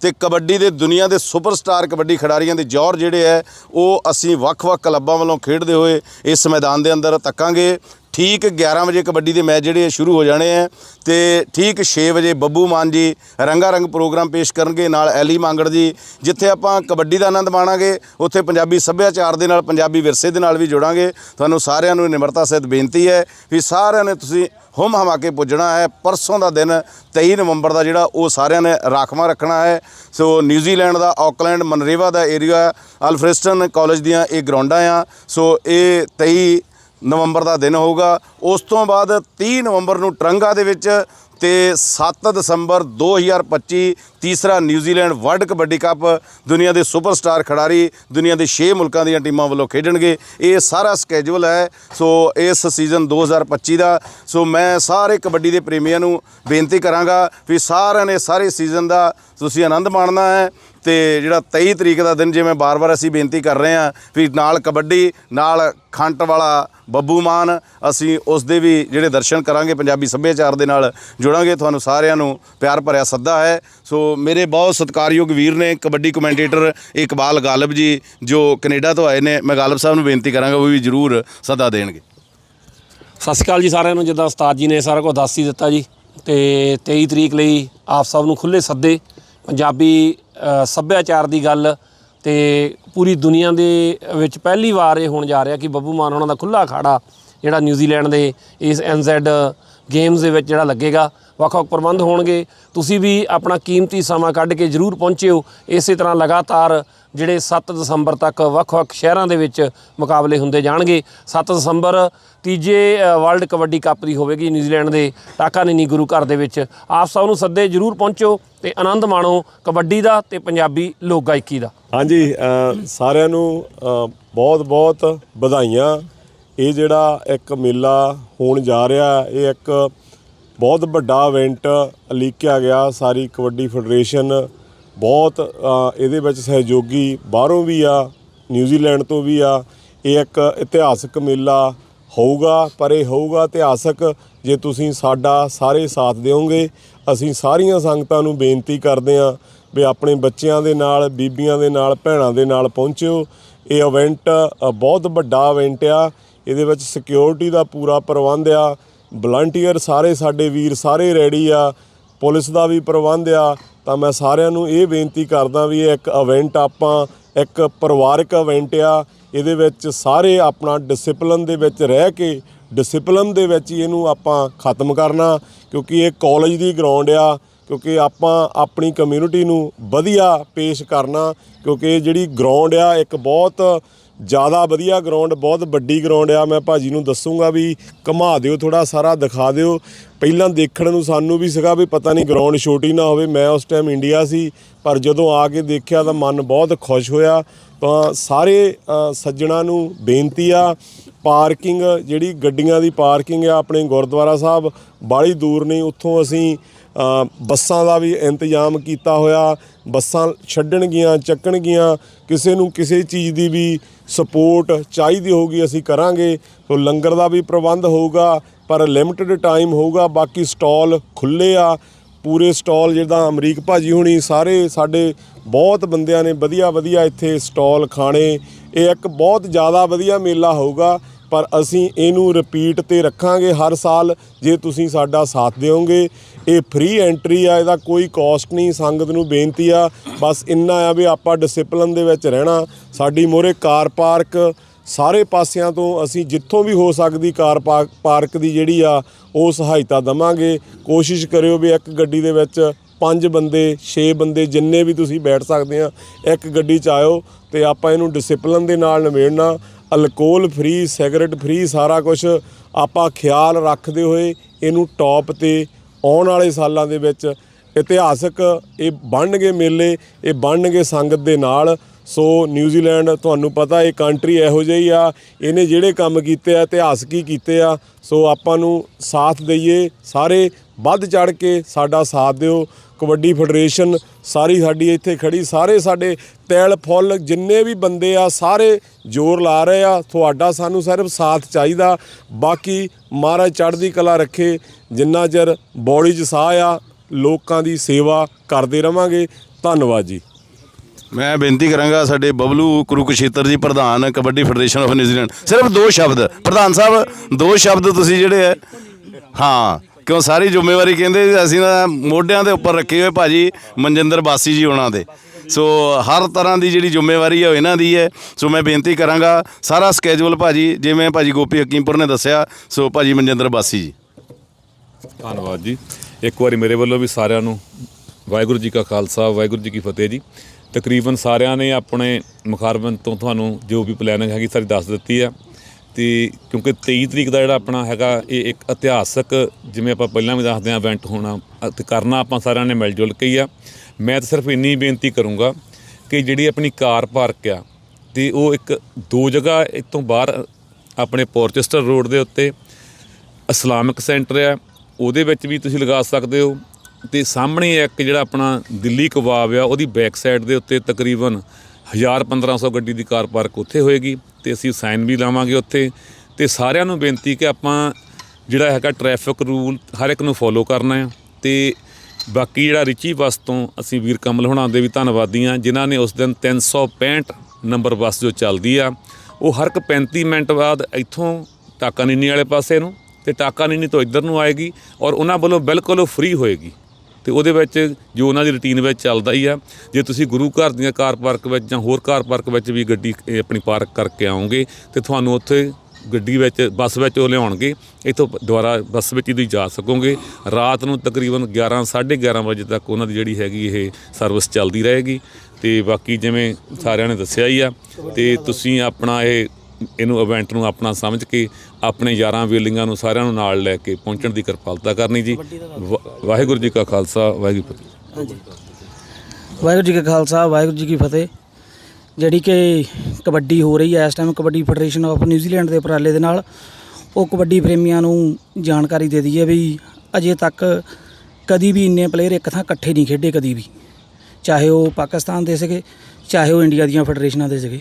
ਤੇ ਕਬੱਡੀ ਦੇ ਦੁਨੀਆ ਦੇ ਸੁਪਰਸਟਾਰ ਕਬੱਡੀ ਖਿਡਾਰੀਆਂ ਦੇ ਜੌਹਰ ਜਿਹੜੇ ਹੈ, ਉਹ ਅਸੀਂ ਵੱਖ-ਵੱਖ ਕਲੱਬਾਂ ਵੱਲੋਂ ਖੇਡਦੇ ਹੋਏ ਇਸ ਮੈਦਾਨ ਦੇ ਅੰਦਰ ਤੱਕਾਂਗੇ। ਠੀਕ 11 ਵਜੇ ਕਬੱਡੀ ਦੇ ਮੈਚ ਜਿਹੜੇ ਸ਼ੁਰੂ ਹੋ ਜਾਣੇ ਆ ਤੇ ਠੀਕ 6 ਵਜੇ ਬੱਬੂ ਮਾਨ ਜੀ ਰੰਗਾ ਰੰਗ ਪ੍ਰੋਗਰਾਮ ਪੇਸ਼ ਕਰਨਗੇ ਨਾਲ ਐਲੀ ਮੰਗੜ ਜੀ, ਜਿੱਥੇ ਆਪਾਂ ਕਬੱਡੀ ਦਾ ਆਨੰਦ ਮਾਣਾਂਗੇ, ਉੱਥੇ ਪੰਜਾਬੀ ਸੱਭਿਆਚਾਰ ਦੇ ਨਾਲ, ਪੰਜਾਬੀ ਵਿਰਸੇ ਦੇ ਨਾਲ ਵੀ ਜੁੜਾਂਗੇ। ਤੁਹਾਨੂੰ ਸਾਰਿਆਂ ਨੂੰ ਨਿਮਰਤਾ ਸਹਿਤ ਬੇਨਤੀ ਹੈ ਵੀ ਸਾਰਿਆਂ ਨੇ ਤੁਸੀਂ ਹੁਮ ਹਮਾ ਕੇ ਪੁੱਜਣਾ ਹੈ। ਪਰਸੋਂ ਦਾ ਦਿਨ 23 ਨਵੰਬਰ ਦਾ ਜਿਹੜਾ ਉਹ ਸਾਰਿਆਂ ਨੇ ਰਾਖਵਾਂ ਰੱਖਣਾ ਹੈ। ਸੋ ਨਿਊਜ਼ੀਲੈਂਡ ਦਾ ਆਕਲੈਂਡ ਮਨਰੇਵਾ ਦਾ ਏਰੀਆ ਅਲਫ੍ਰਿਸਟਨ ਕਾਲਜ ਦੀਆਂ ਇਹ ਗਰਾਊਂਡਾਂ ਆ। ਸੋ ਇਹ 23 ਨਵੰਬਰ ਦਾ ਦਿਨ ਹੋਊਗਾ। ਉਸ ਤੋਂ ਬਾਅਦ 30 ਨਵੰਬਰ ਨੂੰ ਟਰੰਗਾ ਦੇ ਵਿੱਚ ਤੇ 7 ਦਸੰਬਰ 2025 ਤੀਸਰਾ ਨਿਊਜ਼ੀਲੈਂਡ ਵਰਲਡ ਕਬੱਡੀ ਕੱਪ, ਦੁਨੀਆ ਦੇ ਸੁਪਰਸਟਾਰ ਖਿਡਾਰੀ, ਦੁਨੀਆ ਦੇ 6 ਮੁਲਕਾਂ ਦੀਆਂ ਟੀਮਾਂ ਵੱਲੋਂ ਖੇਡਣਗੇ। ਇਹ ਸਾਰਾ ਸਕੇਜੂਲ ਹੈ, ਸੋ ਇਸ ਸੀਜ਼ਨ 2025 ਦਾ। ਸੋ ਮੈਂ ਸਾਰੇ ਕਬੱਡੀ ਦੇ ਪ੍ਰੇਮੀਆਂ ਨੂੰ ਬੇਨਤੀ ਕਰਾਂਗਾ ਵੀ ਸਾਰਿਆਂ ਨੇ ਸਾਰੇ ਸੀਜ਼ਨ ਦਾ ਤੁਸੀਂ ਆਨੰਦ ਮਾਣਨਾ ਹੈ ਤੇ ਜਿਹੜਾ 23 ਤਰੀਕ ਦਾ ਦਿਨ ਜਿਵੇਂ ਬਾਰ-ਬਾਰ ਅਸੀਂ ਬੇਨਤੀ ਕਰ ਰਹੇ ਹਾਂ ਵੀ ਨਾਲ ਕਬੱਡੀ, ਨਾਲ ਖੰਟ ਵਾਲਾ ਬੱਬੂ ਮਾਨ, ਅਸੀਂ ਉਸ ਦੇ ਵੀ ਜਿਹੜੇ ਦਰਸ਼ਨ ਕਰਾਂਗੇ, ਪੰਜਾਬੀ ਸੱਭਿਆਚਾਰ ਦੇ ਨਾਲ ਜੁੜਾਂਗੇ। ਤੁਹਾਨੂੰ ਸਾਰਿਆਂ ਨੂੰ ਪਿਆਰ ਭਰਿਆ ਸੱਦਾ ਹੈ। ਸੋ ਮੇਰੇ ਬਹੁਤ ਸਤਿਕਾਰਯੋਗ ਵੀਰ ਨੇ, ਕਬੱਡੀ ਕਮੈਂਟੇਟਰ ਇਕਬਾਲ ਗਾਲਬ ਜੀ, ਜੋ ਕੈਨੇਡਾ ਤੋਂ ਆਏ ਨੇ, ਮੈਂ ਗਾਲਬ ਸਾਹਿਬ ਨੂੰ ਬੇਨਤੀ ਕਰਾਂਗਾ, ਉਹ ਵੀ ਜ਼ਰੂਰ ਸੱਦਾ ਦੇਣਗੇ। ਸਤਿ ਸ਼੍ਰੀ ਅਕਾਲ ਜੀ ਸਾਰਿਆਂ ਨੂੰ, ਜਿੱਦਾਂ ਉਸਤਾਦ ਜੀ ਨੇ ਸਾਰਾ ਕੁਝ ਦੱਸ ਹੀ ਦਿੱਤਾ ਜੀ। ਤੇ 23 ਤਰੀਕ ਲਈ ਆਪ ਸਭ ਨੂੰ ਖੁੱਲੇ ਸੱਦੇ, ਪੰਜਾਬੀ ਸੱਭਿਆਚਾਰ ਦੀ ਗੱਲ ਤੇ ਪੂਰੀ ਦੁਨੀਆ ਦੇ ਵਿੱਚ ਪਹਿਲੀ ਵਾਰ ਇਹ ਹੋਣ ਜਾ ਰਿਹਾ ਕਿ ਬੱਬੂ ਮਾਨ ਉਹਨਾਂ ਦਾ ਖੁੱਲਾ ਅਖਾੜਾ ਜਿਹੜਾ ਨਿਊਜ਼ੀਲੈਂਡ ਦੇ ਇਸ ਐਨਜ਼ੈਡ ਗੇਮਸ ਦੇ ਵਿੱਚ ਜਿਹੜਾ ਲੱਗੇਗਾ, ਵੱਖ-ਵੱਖ ਪ੍ਰਬੰਧ ਹੋਣਗੇ। ਤੁਸੀਂ ਵੀ ਆਪਣਾ ਕੀਮਤੀ ਸਮਾਂ ਕੱਢ ਕੇ ਜਰੂਰ ਪਹੁੰਚਿਓ। ਇਸੇ ਤਰ੍ਹਾਂ ਲਗਾਤਾਰ ਜਿਹੜੇ 7 ਦਸੰਬਰ ਤੱਕ ਵੱਖ-ਵੱਖ ਸ਼ਹਿਰਾਂ ਦੇ ਵਿੱਚ ਮੁਕਾਬਲੇ ਹੁੰਦੇ ਜਾਣਗੇ। 7 ਦਸੰਬਰ ਤੀਜੇ ਵਰਲਡ ਕਬੱਡੀ ਕੱਪ ਦੀ ਹੋਵੇਗੀ ਨਿਊਜ਼ੀਲੈਂਡ ਦੇ ਟਾਕਾ ਟਾਕਾਨੀਨੀ ਗੁਰੂ ਘਰ ਦੇ ਵਿੱਚ। ਆਪ ਸਭ ਨੂੰ ਸੱਦੇ ਜਰੂਰ ਪਹੁੰਚੋ ਤੇ ਆਨੰਦ ਮਾਣੋ ਕਬੱਡੀ ਦਾ ਤੇ ਪੰਜਾਬੀ ਲੋਕ ਗਾਇਕੀ ਦਾ। ਹਾਂਜੀ ਸਾਰਿਆਂ ਨੂੰ ਬਹੁਤ-ਬਹੁਤ ਵਧਾਈਆਂ। ਇਹ ਜਿਹੜਾ ਇੱਕ ਮੇਲਾ ਹੋਣ ਜਾ ਰਿਹਾ ਇਹ ਇੱਕ ਬਹੁਤ ਵੱਡਾ ਇਵੈਂਟ ਅਲੀਕਿਆ ਗਿਆ। ਸਾਰੀ ਕਬੱਡੀ ਫੈਡਰੇਸ਼ਨ ਬਹੁਤ ਇਹਦੇ ਵਿੱਚ ਸਹਿਯੋਗੀ ਬਾਹਰੋਂ ਵੀ ਆ, ਨਿਊਜ਼ੀਲੈਂਡ ਤੋਂ ਵੀ ਆ। ਇਹ ਇੱਕ ਇਤਿਹਾਸਕ ਮੇਲਾ ਹੋਊਗਾ, ਪਰ ਇਹ ਹੋਊਗਾ ਇਤਿਹਾਸਕ ਜੇ ਤੁਸੀਂ ਸਾਡਾ ਸਾਰੇ ਸਾਥ ਦਿਓਗੇ। ਅਸੀਂ ਸਾਰੀਆਂ ਸੰਗਤਾਂ ਨੂੰ ਬੇਨਤੀ ਕਰਦੇ ਹਾਂ ਵੀ ਆਪਣੇ ਬੱਚਿਆਂ ਦੇ ਨਾਲ, ਬੀਬੀਆਂ ਦੇ ਨਾਲ, ਭੈਣਾਂ ਦੇ ਨਾਲ ਪਹੁੰਚਿਓ। ਇਹ ਇਵੈਂਟ ਬਹੁਤ ਵੱਡਾ ਇਵੈਂਟ ਆ। ਇਹਦੇ ਵਿੱਚ ਸਿਕਿਉਰਿਟੀ ਦਾ ਪੂਰਾ ਪ੍ਰਬੰਧ ਆ। ਵਲੰਟੀਅਰ ਸਾਰੇ ਸਾਡੇ ਵੀਰ, ਸਾਰੇ ਰੈਡੀ ਆ। ਪੁਲਿਸ ਦਾ ਵੀ ਪ੍ਰਬੰਧ ਆ। ਤਾਂ ਮੈਂ ਸਾਰਿਆਂ ਨੂੰ ਇਹ ਬੇਨਤੀ ਕਰਦਾ ਵੀ ਇਹ ਇੱਕ ਇਵੈਂਟ ਆਪਾਂ, ਇੱਕ ਪਰਿਵਾਰਕ ਇਵੈਂਟ ਆ। ਇਹਦੇ ਵਿੱਚ ਸਾਰੇ ਆਪਣਾ ਡਿਸਪਲਿਨ ਦੇ ਵਿੱਚ ਰਹਿ ਕੇ ਡਿਸਪਲਿਨ ਦੇ ਵਿੱਚ ਇਹਨੂੰ ਆਪਾਂ ਖਤਮ ਕਰਨਾ। ਕਿਉਂਕਿ ਇਹ ਕਾਲਜ ਦੀ ਗਰਾਊਂਡ ਆ। ਕਿਉਂਕਿ ਆਪਾਂ ਆਪਣੀ ਕਮਿਊਨਿਟੀ ਨੂੰ ਵਧੀਆ ਪੇਸ਼ ਕਰਨਾ। ਕਿਉਂਕਿ ਇਹ ਜਿਹੜੀ ਗਰਾਊਂਡ ਆ, ਇੱਕ ਬਹੁਤ ਜ਼ਿਆਦਾ ਵਧੀਆ ਗਰਾਊਂਡ ਬਹੁਤ ਵੱਡੀ ਗਰਾਊਂਡ ਆ। ਮੈਂ ਭਾਜੀ ਨੂੰ ਦੱਸੂਗਾ ਵੀ ਘੁਮਾ ਦਿਓ ਥੋੜਾ ਸਾਰਾ ਦਿਖਾ ਦਿਓ। ਪਹਿਲਾਂ ਦੇਖਣ ਨੂੰ ਸਾਨੂੰ ਵੀ ਸੀਗਾ ਵੀ ਪਤਾ ਨਹੀਂ ਗਰਾਊਂਡ ਛੋਟੀ ਨਾ ਹੋਵੇ। ਮੈਂ ਉਸ ਟਾਈਮ ਇੰਡੀਆ ਸੀ ਪਰ ਜਦੋਂ ਆ ਕੇ ਦੇਖਿਆ ਤਾਂ ਮਨ ਬਹੁਤ ਖੁਸ਼ ਹੋਇਆ। ਤਾਂ ਸਾਰੇ ਅ, ਸੱਜਣਾ ਨੂੰ ਬੇਨਤੀ ਆ ਪਾਰਕਿੰਗ ਜਿਹੜੀ ਗੱਡੀਆਂ ਦੀ ਪਾਰਕਿੰਗ ਆ ਆਪਣੇ ਗੁਰਦੁਆਰਾ ਸਾਹਿਬ ਬਾਹਲੀ ਦੂਰ ਨਹੀਂ ਉੱਥੋਂ ਅਸੀਂ ਬੱਸਾਂ ਦਾ ਵੀ ਇੰਤਜ਼ਾਮ ਕੀਤਾ ਹੋਇਆ, ਬੱਸਾਂ ਛੱਡਣਗੀਆਂ, ਚੱਕਣਗੀਆਂ, ਕਿਸੇ ਨੂੰ ਕਿਸੇ ਚੀਜ਼ ਦੀ ਵੀ ਸਪੋਰਟ ਚਾਹੀਦੀ ਹੋਊਗੀ, ਅਸੀਂ ਕਰਾਂਗੇ। ਸੋ ਲੰਗਰ ਦਾ ਵੀ ਪ੍ਰਬੰਧ ਹੋਊਗਾ, ਪਰ ਲਿਮਟਿਡ ਟਾਈਮ ਹੋਊਗਾ, ਬਾਕੀ ਸਟਾਲ ਖੁੱਲੇ ਆ। ਪੂਰੇ ਸਟਾਲ ਜਿੱਦਾਂ ਅਮਰੀਕ ਭਾਜੀ ਹੁਣੀ ਸਾਰੇ ਸਾਡੇ ਬਹੁਤ ਬੰਦਿਆਂ ਨੇ ਵਧੀਆ ਵਧੀਆ ਇੱਥੇ ਸਟਾਲ ਖਾਣੇ। ਇਹ ਇੱਕ ਬਹੁਤ ਜ਼ਿਆਦਾ ਵਧੀਆ ਮੇਲਾ ਹੋਊਗਾ, ਪਰ ਅਸੀਂ ਇਹਨੂੰ ਰਿਪੀਟ ਤੇ ਰੱਖਾਂਗੇ ਹਰ ਸਾਲ, ਜੇ ਤੁਸੀਂ ਸਾਡਾ ਸਾਥ ਦਿਓਗੇ। ਇਹ ਫ੍ਰੀ ਐਂਟਰੀ ਆ, ਇਹਦਾ ਕੋਈ ਕਾਸਟ ਨਹੀਂ, ਸੰਗਤ ਨੂੰ ਬੇਨਤੀ ਆ, ਬਸ ਇੰਨਾ ਆ ਵੀ ਆਪਾਂ ਡਿਸਪਲਿਨ ਦੇ ਵਿੱਚ ਰਹਿਣਾ। ਸਾਡੀ ਮੋਰੇ ਕਾਰ ਪਾਰਕ ਸਾਰੇ ਪਾਸਿਆਂ ਤੋਂ ਅਸੀਂ ਜਿੱਥੋਂ ਵੀ ਹੋ ਸਕਦੀ ਕਾਰ ਪਾ- ਪਾਰਕ ਦੀ ਜਿਹੜੀ ਆ, ਉਹ ਸਹਾਇਤਾ ਦਵਾਂਗੇ। ਕੋਸ਼ਿਸ਼ ਕਰਿਓ ਵੀ ਇੱਕ ਗੱਡੀ ਦੇ ਵਿੱਚ ਪੰਜ ਬੰਦੇ 6 ਬੰਦੇ ਜਿੰਨੇ ਵੀ ਤੁਸੀਂ ਬੈਠ ਸਕਦੇ ਆ, ਇੱਕ ਗੱਡੀ 'ਚ ਆਇਓ ਤੇ ਆਪਾਂ ਇਹਨੂੰ ਡਿਸਪਲਿਨ ਦੇ ਨਾਲ ਨਿਬੇੜਨਾ। ਅਲਕੋਹਲ ਫ੍ਰੀ ਸਿਗਰਟ ਫ੍ਰੀ ਸਾਰਾ ਕੁਝ ਆਪਾਂ ਖਿਆਲ ਰੱਖਦੇ ਹੋਏ ਇਹਨੂੰ ਟੌਪ ਤੇ ਆਉਣ ਵਾਲੇ ਸਾਲਾਂ ਦੇ ਵਿੱਚ ਇਤਿਹਾਸਕ ਇਹ ਬਣਨਗੇ ਮੇਲੇ, ਇਹ ਬਣਨਗੇ ਸੰਗਤ ਦੇ ਨਾਲ। ਸੋ ਨਿਊਜ਼ੀਲੈਂਡ ਤੁਹਾਨੂੰ ਪਤਾ ਇਹ ਕੰਟਰੀ ਇਹੋ ਜਿਹੀ ਆ, ਇਹਨੇ ਜਿਹੜੇ ਕੰਮ ਕੀਤੇ ਆ, ਇਤਿਹਾਸ ਕੀ ਕੀਤੇ ਆ, ਸੋ ਆਪਾਂ ਨੂੰ ਸਾਥ ਦਈਏ। ਸਾਰੇ ਵੱਧ ਚੜ ਕੇ ਸਾਡਾ ਸਾਥ ਦਿਓ। ਕਬੱਡੀ ਫੈਡਰੇਸ਼ਨ ਸਾਰੀ ਸਾਡੀ ਇੱਥੇ ਖੜੀ, ਸਾਰੇ ਸਾਡੇ ਤੈਲ ਫੁੱਲ ਜਿੰਨੇ ਵੀ ਬੰਦੇ ਆ, ਸਾਰੇ ਜ਼ੋਰ ਲਾ ਰਹੇ ਆ। ਤੁਹਾਡਾ ਸਾਨੂੰ ਸਿਰਫ ਸਾਥ ਚਾਹੀਦਾ। ਬਾਕੀ ਮਹਾਰਾਜ ਚੜ੍ਹਦੀ ਕਲਾ ਰੱਖੇ। ਜਿੰਨਾ ਚਿਰ ਬੋਡੀ 'ਚ ਸਾਹ ਆ, ਲੋਕਾਂ ਦੀ ਸੇਵਾ ਕਰਦੇ ਰਵਾਂਗੇ। ਧੰਨਵਾਦ ਜੀ। ਮੈਂ ਬੇਨਤੀ ਕਰਾਂਗਾ ਸਾਡੇ ਬਬਲੂ ਕੁਰੂਕਸ਼ੇਤਰ ਜੀ, ਪ੍ਰਧਾਨ ਕਬੱਡੀ ਫੈਡਰੇਸ਼ਨ ਆਫ ਨਿਊਜ਼ੀਲੈਂਡ। ਸਿਰਫ ਦੋ ਸ਼ਬਦ। ਪ੍ਰਧਾਨ ਸਾਹਿਬ, ਦੋ ਸ਼ਬਦ ਤੁਸੀਂ ਜਿਹੜੇ ਹੈ ਹਾਂ, ਕਿਉਂ ਸਾਰੀ ਜ਼ਿੰਮੇਵਾਰੀ ਕਹਿੰਦੇ ਅਸੀਂ ਤਾਂ ਮੋਢਿਆਂ ਦੇ ਉੱਪਰ ਰੱਖੇ ਹੋਏ ਭਾਜੀ ਮਨਜਿੰਦਰ ਬਾਸੀ ਜੀ ਉਹਨਾਂ ਦੇ। ਸੋ ਹਰ ਤਰ੍ਹਾਂ ਦੀ ਜਿਹੜੀ ਜ਼ਿੰਮੇਵਾਰੀ ਹੈ ਉਹ ਇਹਨਾਂ ਦੀ ਹੈ ਸੋ ਮੈਂ ਬੇਨਤੀ ਕਰਾਂਗਾ ਸਾਰਾ ਸਕੇਜੂਲ ਭਾਜੀ, ਜਿਵੇਂ ਭਾਜੀ ਗੋਪੀ ਹਕੀਮਪੁਰ ਨੇ ਦੱਸਿਆ, ਸੋ ਭਾਜੀ ਮਨਜਿੰਦਰ ਬਾਸੀ ਜੀ। ਧੰਨਵਾਦ ਜੀ। ਇੱਕ ਵਾਰੀ ਮੇਰੇ ਵੱਲੋਂ ਵੀ ਸਾਰਿਆਂ ਨੂੰ ਵਾਹਿਗੁਰੂ ਜੀ ਕਾ ਖਾਲਸਾ, ਵਾਹਿਗੁਰੂ ਜੀ ਕੀ ਫਤਿਹ ਜੀ। ਤਕਰੀਬਨ ਸਾਰਿਆਂ ਨੇ ਆਪਣੇ ਮੁਖਾਰਬਨ ਤੋਂ ਤੁਹਾਨੂੰ ਜੋ ਵੀ ਪਲੈਨਿੰਗ ਹੈਗੀ ਸਾਰੀ ਦੱਸ ਦਿੱਤੀ ਆ ਤੇ ਕਿਉਂਕਿ 23 ਤਰੀਕ ਦਾ ਜਿਹੜਾ ਆਪਣਾ ਹੈਗਾ, ਇਹ ਇੱਕ ਇਤਿਹਾਸਕ ਜਿਵੇਂ ਆਪਾਂ ਪਹਿਲਾਂ ਵੀ ਦੱਸਦੇ ਆ ਇਵੈਂਟ ਹੋਣਾ, ਤੇ ਕਰਨਾ ਆਪਾਂ ਸਾਰਿਆਂ ਨੇ ਮਿਲ ਜੁਲ ਕੇ ਹੀ ਆ। ਮੈਂ ਤਾਂ ਸਿਰਫ ਇੰਨੀ ਬੇਨਤੀ ਕਰੂੰਗਾ ਕਿ ਜਿਹੜੀ ਆਪਣੀ ਕਾਰ ਪਾਰਕ ਆ, ਤੇ ਉਹ ਇੱਕ ਦੋ ਜਗ੍ਹਾ ਇਹ ਤੋਂ ਬਾਹਰ ਆਪਣੇ ਪੋਰਚੈਸਟਰ ਰੋਡ ਦੇ ਉੱਤੇ ਇਸਲਾਮਿਕ ਸੈਂਟਰ ਆ ਉਹਦੇ ਵਿੱਚ ਵੀ ਤੁਸੀਂ ਲਗਾ ਸਕਦੇ ਹੋ। ਤੇ ਸਾਹਮਣੇ ਇੱਕ ਜਿਹੜਾ ਆਪਣਾ ਦਿੱਲੀ ਕਬਾਬ ਆ, ਉਹਦੀ ਬੈਕ ਸਾਈਡ ਦੇ ਉੱਤੇ ਤਕਰੀਬਨ 1000 1500 ਗੱਡੀ ਦੀ ਕਾਰ ਪਾਰਕ ਉੱਥੇ ਹੋਏਗੀ ਤੇ ਅਸੀਂ ਸਾਈਨ ਵੀ ਲਾਵਾਂਗੇ ਉੱਥੇ। ਤੇ ਸਾਰਿਆਂ ਨੂੰ ਬੇਨਤੀ ਕਿ ਆਪਾਂ ਜਿਹੜਾ ਹੈਗਾ ਟ੍ਰੈਫਿਕ ਰੂਲ ਹਰ ਇੱਕ ਨੂੰ ਫੋਲੋ ਕਰਨਾ ਹੈ ਤੇ ਬਾਕੀ ਜਿਹੜਾ ਰਿਚੀ ਬੱਸ ਤੋਂ ਅਸੀਂ ਵੀਰ ਕਮਲ ਹੁਣਾਂ ਦੇ ਵੀ ਧੰਨਵਾਦੀ ਹਾਂ, ਜਿਨ੍ਹਾਂ ਨੇ ਉਸ ਦਿਨ 365 ਨੰਬਰ ਬੱਸ ਜੋ ਚੱਲਦੀ ਆ, ਉਹ ਹਰ ਇੱਕ 35 ਮਿੰਟ ਬਾਅਦ ਇੱਥੋਂ ਟਾਕਾ ਨੀਨੀ ਵਾਲੇ ਪਾਸੇ ਨੂੰ ਤੇ ਟਾਕਾ ਨੀਨੀ ਤੋਂ ਇੱਧਰ ਨੂੰ ਆਏਗੀ ਔਰ ਉਹਨਾਂ ਵੱਲੋਂ ਬਿਲਕੁਲ ਫ੍ਰੀ ਹੋਏਗੀ। ਤੇ ਉਹਦੇ ਵਿੱਚ ਜੋ ਉਹਨਾਂ ਦੀ ਰੁਟੀਨ ਵਿੱਚ ਚੱਲਦਾ ਹੀ ਆ, ਜੇ ਤੁਸੀਂ ਗੁਰੂ ਘਰ ਦੀਆਂ ਕਾਰ ਪਾਰਕ ਵਿੱਚ ਜਾਂ ਹੋਰ ਕਾਰ ਪਾਰਕ ਵਿੱਚ ਵੀ ਗੱਡੀ ਆਪਣੀ ਪਾਰਕ ਕਰਕੇ ਆਓਗੇ, ਤੇ ਤੁਹਾਨੂੰ ਉੱਥੇ ਗੱਡੀ ਵਿੱਚ, ਬੱਸ ਵਿੱਚ ਉਹ ਲਿਆਉਣਗੇ, ਇੱਥੋਂ ਦੁਬਾਰਾ ਬੱਸ ਵਿੱਚ ਹੀ ਤੁਸੀਂ ਜਾ ਸਕੋਗੇ। ਰਾਤ ਨੂੰ ਤਕਰੀਬਨ 11 11:30 ਵਜੇ ਤੱਕ ਉਹਨਾਂ ਦੀ ਜਿਹੜੀ ਹੈਗੀ ਇਹ ਸਰਵਿਸ ਚੱਲਦੀ ਰਹੇਗੀ। ਤੇ ਬਾਕੀ ਜਿਵੇਂ ਸਾਰਿਆਂ ਨੇ ਦੱਸਿਆ ਹੀ ਆ, ਤੇ ਤੁਸੀਂ ਆਪਣਾ ਇਹ ਇਹਨੂੰ ਇਵੈਂਟ ਨੂੰ ਆਪਣਾ ਸਮਝ ਕੇ ਆਪਣੇ ਯਾਰਾਂ ਵੇਲੀਆਂ ਨੂੰ ਸਾਰਿਆਂ ਨੂੰ ਨਾਲ ਲੈ ਕੇ ਪਹੁੰਚਣ ਦੀ ਕਿਰਪਾਲਤਾ ਕਰਨੀ ਜੀ। ਵਾਹਿਗੁਰੂ ਜੀ ਕਾ ਖਾਲਸਾ ਵਾਹਿਗੁਰੂ ਜੀ ਕੀ ਫਤਿਹ। ਵਾਹਿਗੁਰੂ ਜੀ ਕਾ ਖਾਲਸਾ ਵਾਹਿਗੁਰੂ ਜੀ ਕੀ ਫਤਿਹ। ਜਿਹੜੀ ਕਿ ਕਬੱਡੀ ਹੋ ਰਹੀ ਹੈ ਇਸ time kabaddi federation of New Zealand ਦੇ ਉਪਰਾਲੇ ਦੇ ਨਾਲ ਉਹ ਕਬੱਡੀ ਪ੍ਰੇਮੀਆਂ ਨੂੰ ਜਾਣਕਾਰੀ ਦੇ ਦਈਏ ਵੀ ਅਜੇ ਤੱਕ ਕਦੀ ਵੀ ਇੰਨੇ ਪਲੇਅਰ ਇੱਕ ਥਾਂ ਇਕੱਠੇ ਨਹੀਂ ਖੇਡੇ ਕਦੀ ਵੀ। ਚਾਹੇ ਉਹ ਪਾਕਿਸਤਾਨ ਦੇ ਸੀਗੇ ਚਾਹੇ ਉਹ ਇੰਡੀਆ ਦੀਆਂ ਫੈਡਰੇਸ਼ਨਾਂ ਦੇ ਸੀਗੇ।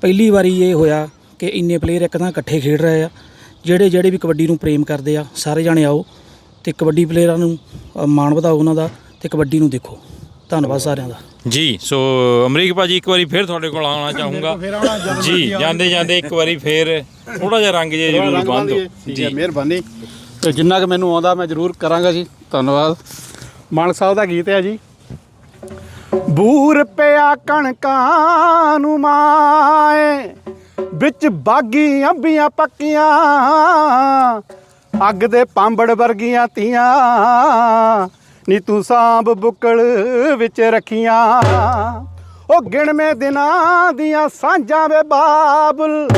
ਪਹਿਲੀ ਵਾਰੀ ਇਹ ਹੋਇਆ ਕਿ ਇੰਨੇ ਪਲੇਅਰ ਇੱਕ ਥਾਂ ਇਕੱਠੇ ਖੇਡ ਰਹੇ ਆ ਜਿਹੜੇ ਜਿਹੜੇ ਵੀ ਕਬੱਡੀ ਨੂੰ ਪ੍ਰੇਮ ਕਰਦੇ ਆ ਸਾਰੇ ਜਾਣੇ ਆਓ ਤੇ ਕਬੱਡੀ ਪਲੇਅਰਾਂ ਨੂੰ ਮਾਣ ਵਧਾਓ ਉਹਨਾਂ ਦਾ ਤੇ ਕਬੱਡੀ ਨੂੰ ਦੇਖੋ। ਧੰਨਵਾਦ ਸਾਰਿਆਂ ਦਾ। ਜੀ ਸੋ ਅਮਰੀਕ ਭਾਜੀ ਇੱਕ ਵਾਰੀ ਫੇਰ ਤੁਹਾਡੇ ਕੋਲ ਆਉਣਾ ਚਾਹੂੰਗਾ। ਜੀ ਜਾਂਦੇ ਜਾਂਦੇ ਇੱਕ ਵਾਰੀ ਫੇਰ ਥੋੜਾ ਜਿਹਾ ਰੰਗ ਜੇ ਜ਼ਰੂਰ ਬੰਦ ਹੈ। ਮਿਹਰਬਾਨੀ। ਤੇ ਜਿੰਨਾ ਕਿ ਮੈਨੂੰ ਆਉਂਦਾ ਮੈਂ ਜ਼ਰੂਰ ਕਰਾਂਗਾ ਜੀ। ਧੰਨਵਾਦ। ਮਾਨਕ ਸਾਹਿਬ ਦਾ ਗੀਤ ਹੈ ਜੀ। ਬੂਰ ਪਿਆ ਕਣਕਾਂ ਨੂੰ ਮਾਏ ਵਿੱਚ ਬਾਗੀ ਅੰਬੀਆਂ ਪੱਕੀਆਂ। ਅੱਗ ਦੇ ਪਾਂਬੜ ਵਰਗੀਆਂ ਤੀਆਂ। ਨੀ ਤੂੰ ਸਾਂਭ ਬੁੱਕਲ ਵਿੱਚ ਰੱਖੀਆਂ। ਉਹ ਗਿਣਵੇਂ ਦਿਨਾਂ ਦੀਆਂ ਸਾਂਝਾਂ ਵੇ ਬਾਬਲ।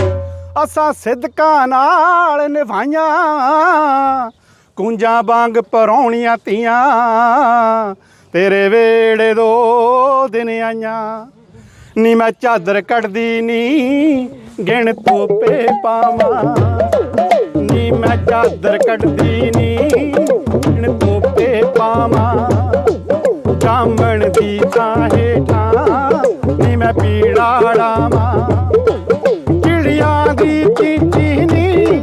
ਅਸਾਂ ਸਿਦਕਾਂ ਨਾਲ ਨਿਭਾਈਆਂ। ਕੁੰਜਾਂ ਵਾਂਗ ਪਰੌਣੀਆਂ ਤੀਆਂ। ਤੇਰੇ ਵੇੜੇ ਦੋ ਦਿਨ ਆਈਆਂ। ਨੀ ਮੈਂ ਚਾਦਰ ਕੱਢਦੀ ਨੀ ਗਿਣ ਤੋਪੇ ਪਾਵਾਂ। ਨੀ ਮੈਂ ਚਾਦਰ ਕੱਢਦੀ ਨੀ ਗਿਣ ਤੋਪੇ ਪਾਵਾਂ। ਜਾਮਣ ਦੀ ਥਾਂ ਹੇਠਾਂ, ਨੀ ਮੈਂ ਪੀੜਾ ਡਾਵਾਂ ਚਿੜੀਆਂ ਦੀ ਚੀਚੀ ਨੀ,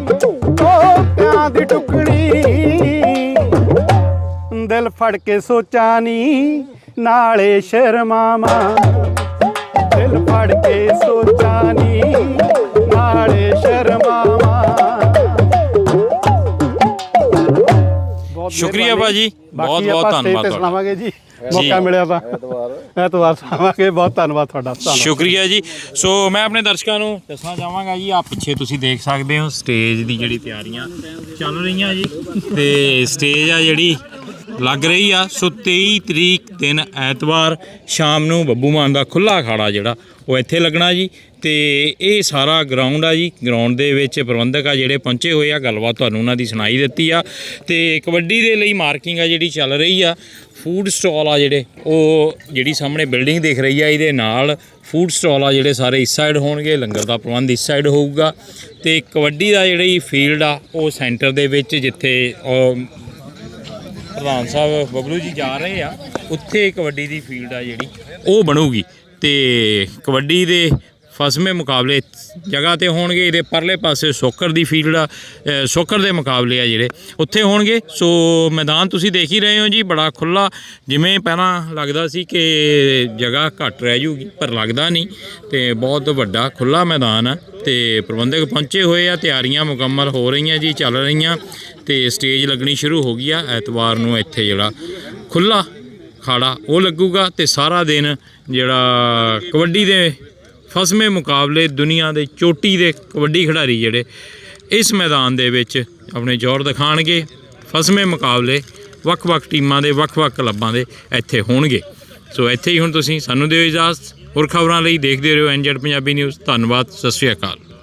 ਤੋਤਿਆਂ ਦੀ ਟੁਕੜੀ। ਦਿਲ ਫੜ ਕੇ ਸੋਚਾਂ ਨੀ, ਨਾਲੇ ਸ਼ਰਮਾਵਾਂ। ਦਿਲ ਫੜ ਕੇ ਸੋਚਾਂ ਨੀ। ਨਾਲੇ ਸ਼ਰਮਾਵਾਂ। ਬਹੁਤ ਸ਼ੁਕਰੀਆ ਭਾਜੀ। ਬਹੁਤ ਬਹੁਤ ਧੰਨਵਾਦ ਸੁਣਾਵਾਂਗੇ ਜੀ। ਮੌਕਾ ਮਿਲਿਆ ਤਾਂ ਐਤਵਾਰ। ਸੁਣਾਵਾਂਗੇ। ਬਹੁਤ ਧੰਨਵਾਦ ਤੁਹਾਡਾ। ਧੰਨਵਾਦ। ਸ਼ੁਕਰੀਆ ਜੀ। ਸੋ ਮੈਂ ਆਪਣੇ ਦਰਸ਼ਕਾਂ ਨੂੰ ਦੱਸਣਾ ਚਾਹਾਂਗਾ ਜੀ ਆ ਪਿੱਛੇ ਤੁਸੀਂ ਦੇਖ ਸਕਦੇ ਹੋ ਸਟੇਜ ਦੀ ਜਿਹੜੀ ਤਿਆਰੀਆਂ ਚੱਲ ਰਹੀਆਂ ਜੀ। ਤੇ ਸਟੇਜ ਆ ਜਿਹੜੀ ਲੱਗ ਰਹੀ ਆ। ਸੋ 23 ਤਰੀਕ ਦਿਨ ਐਤਵਾਰ ਸ਼ਾਮ ਨੂੰ ਬੱਬੂ ਮਾਨ ਦਾ ਖੁੱਲਾ ਅਖਾੜਾ ਜਿਹੜਾ, ਉਹ ਇੱਥੇ ਲੱਗਣਾ ਜੀ। ਤੇ ਇਹ ਸਾਰਾ ਗਰਾਊਂਡ ਆ ਜੀ। ਗਰਾਊਂਡ ਦੇ ਵਿੱਚ ਪ੍ਰਬੰਧਕ ਆ ਜਿਹੜੇ ਪਹੁੰਚੇ ਹੋਏ ਆ। ਗੱਲਬਾਤ ਤੁਹਾਨੂੰ ਉਹਨਾਂ ਦੀ ਸੁਣਾਈ ਦਿੱਤੀ ਆ। ਤੇ ਕਬੱਡੀ ਦੇ ਲਈ ਮਾਰਕਿੰਗ ਆ ਜਿਹੜੀ ਚੱਲ ਰਹੀ ਆ। ਫੂਡ ਸਟਾਲ ਆ ਜਿਹੜੇ, ਉਹ ਜਿਹੜੀ ਸਾਹਮਣੇ ਬਿਲਡਿੰਗ ਦਿਖ ਰਹੀ ਆ, ਇਹਦੇ ਨਾਲ ਫੂਡ ਸਟਾਲ ਆ ਜਿਹੜੇ ਸਾਰੇ ਇਸ ਸਾਈਡ ਹੋਣਗੇ। ਲੰਗਰ ਦਾ ਪ੍ਰਬੰਧ ਇਸ ਸਾਈਡ ਹੋਊਗਾ। ਤੇ ਕਬੱਡੀ ਦਾ ਜਿਹੜੀ ਫੀਲਡ ਆ, ਉਹ ਸੈਂਟਰ ਦੇ ਵਿੱਚ ਜਿੱਥੇ ਪ੍ਰਧਾਨ ਸਾਹਿਬ ਬਬਲੂ ਜੀ ਜਾ ਰਹੇ ਆ। ਉੱਥੇ ਕਬੱਡੀ ਦੀ ਫੀਲਡ ਆ ਜਿਹੜੀ। ਉਹ ਬਣੂਗੀ ਤੇ ਕਬੱਡੀ ਦੇ ਫਸਵੇਂ ਮੁਕਾਬਲੇ ਜਗ੍ਹਾ ਤੇ ਹੋਣਗੇ। ਇਹਦੇ ਪਰਲੇ ਪਾਸੇ ਸੋਕਰ ਦੀ ਫੀਲਡ ਆ ਸੋਕਰ ਦੇ ਮੁਕਾਬਲੇ ਆ ਜਿਹੜੇ। ਉੱਥੇ ਹੋਣਗੇ। ਸੋ ਮੈਦਾਨ ਤੁਸੀਂ ਦੇਖ ਹੀ ਰਹੇ ਹੋ ਜੀ, ਬੜਾ ਖੁੱਲਾ ਜਿਵੇਂ ਪਹਿਲਾਂ ਲੱਗਦਾ ਸੀ ਕਿ ਜਗ੍ਹਾ ਘੱਟ ਰਹਿ ਜੂਗੀ, ਪਰ ਲੱਗਦਾ ਨਹੀਂ। ਤੇ ਬਹੁਤ ਵੱਡਾ ਖੁੱਲਾ ਮੈਦਾਨ ਆ ਤੇ ਪ੍ਰਬੰਧਕ ਪਹੁੰਚੇ ਹੋਏ ਆ। ਤਿਆਰੀਆਂ ਮੁਕੰਮਲ ਹੋ ਰਹੀਆਂ ਜੀ, ਚੱਲ ਰਹੀਆਂ। ਤੇ ਸਟੇਜ ਲੱਗਣੀ ਸ਼ੁਰੂ ਹੋ ਗਈ ਆ, ਐਤਵਾਰ ਨੂੰ ਇੱਥੇ ਜਿਹੜਾ ਖੁੱਲਾ ਖਾੜਾ ਉਹ ਲੱਗੂਗਾ ਤੇ ਸਾਰਾ ਦਿਨ ਜਿਹੜਾ ਕਬੱਡੀ ਦੇ ਫਸਵੇਂ ਮੁਕਾਬਲੇ, ਦੁਨੀਆ ਦੇ ਚੋਟੀ ਦੇ ਕਬੱਡੀ ਖਿਡਾਰੀ ਜਿਹੜੇ ਇਸ ਮੈਦਾਨ ਦੇ ਵਿੱਚ ਆਪਣੇ ਜ਼ੋਰ ਦਿਖਾਣਗੇ। ਫਸਵੇਂ ਮੁਕਾਬਲੇ ਵੱਖ-ਵੱਖ ਟੀਮਾਂ ਦੇ, ਵੱਖ-ਵੱਖ ਕਲੱਬਾਂ ਦੇ ਇੱਥੇ ਹੋਣਗੇ। ਸੋ ਇੱਥੇ ਹੀ ਹੁਣ ਤੁਸੀਂ ਸਾਨੂੰ ਦਿਓ ਇਜਾਜ਼ਤ। ਹੋਰ ਖਬਰਾਂ ਲਈ ਦੇਖਦੇ ਰਹੋ ਐਨਜੈਡ ਪੰਜਾਬੀ ਨਿਊਜ਼। ਧੰਨਵਾਦ। ਸਤਿ ਸ਼੍ਰੀ ਅਕਾਲ।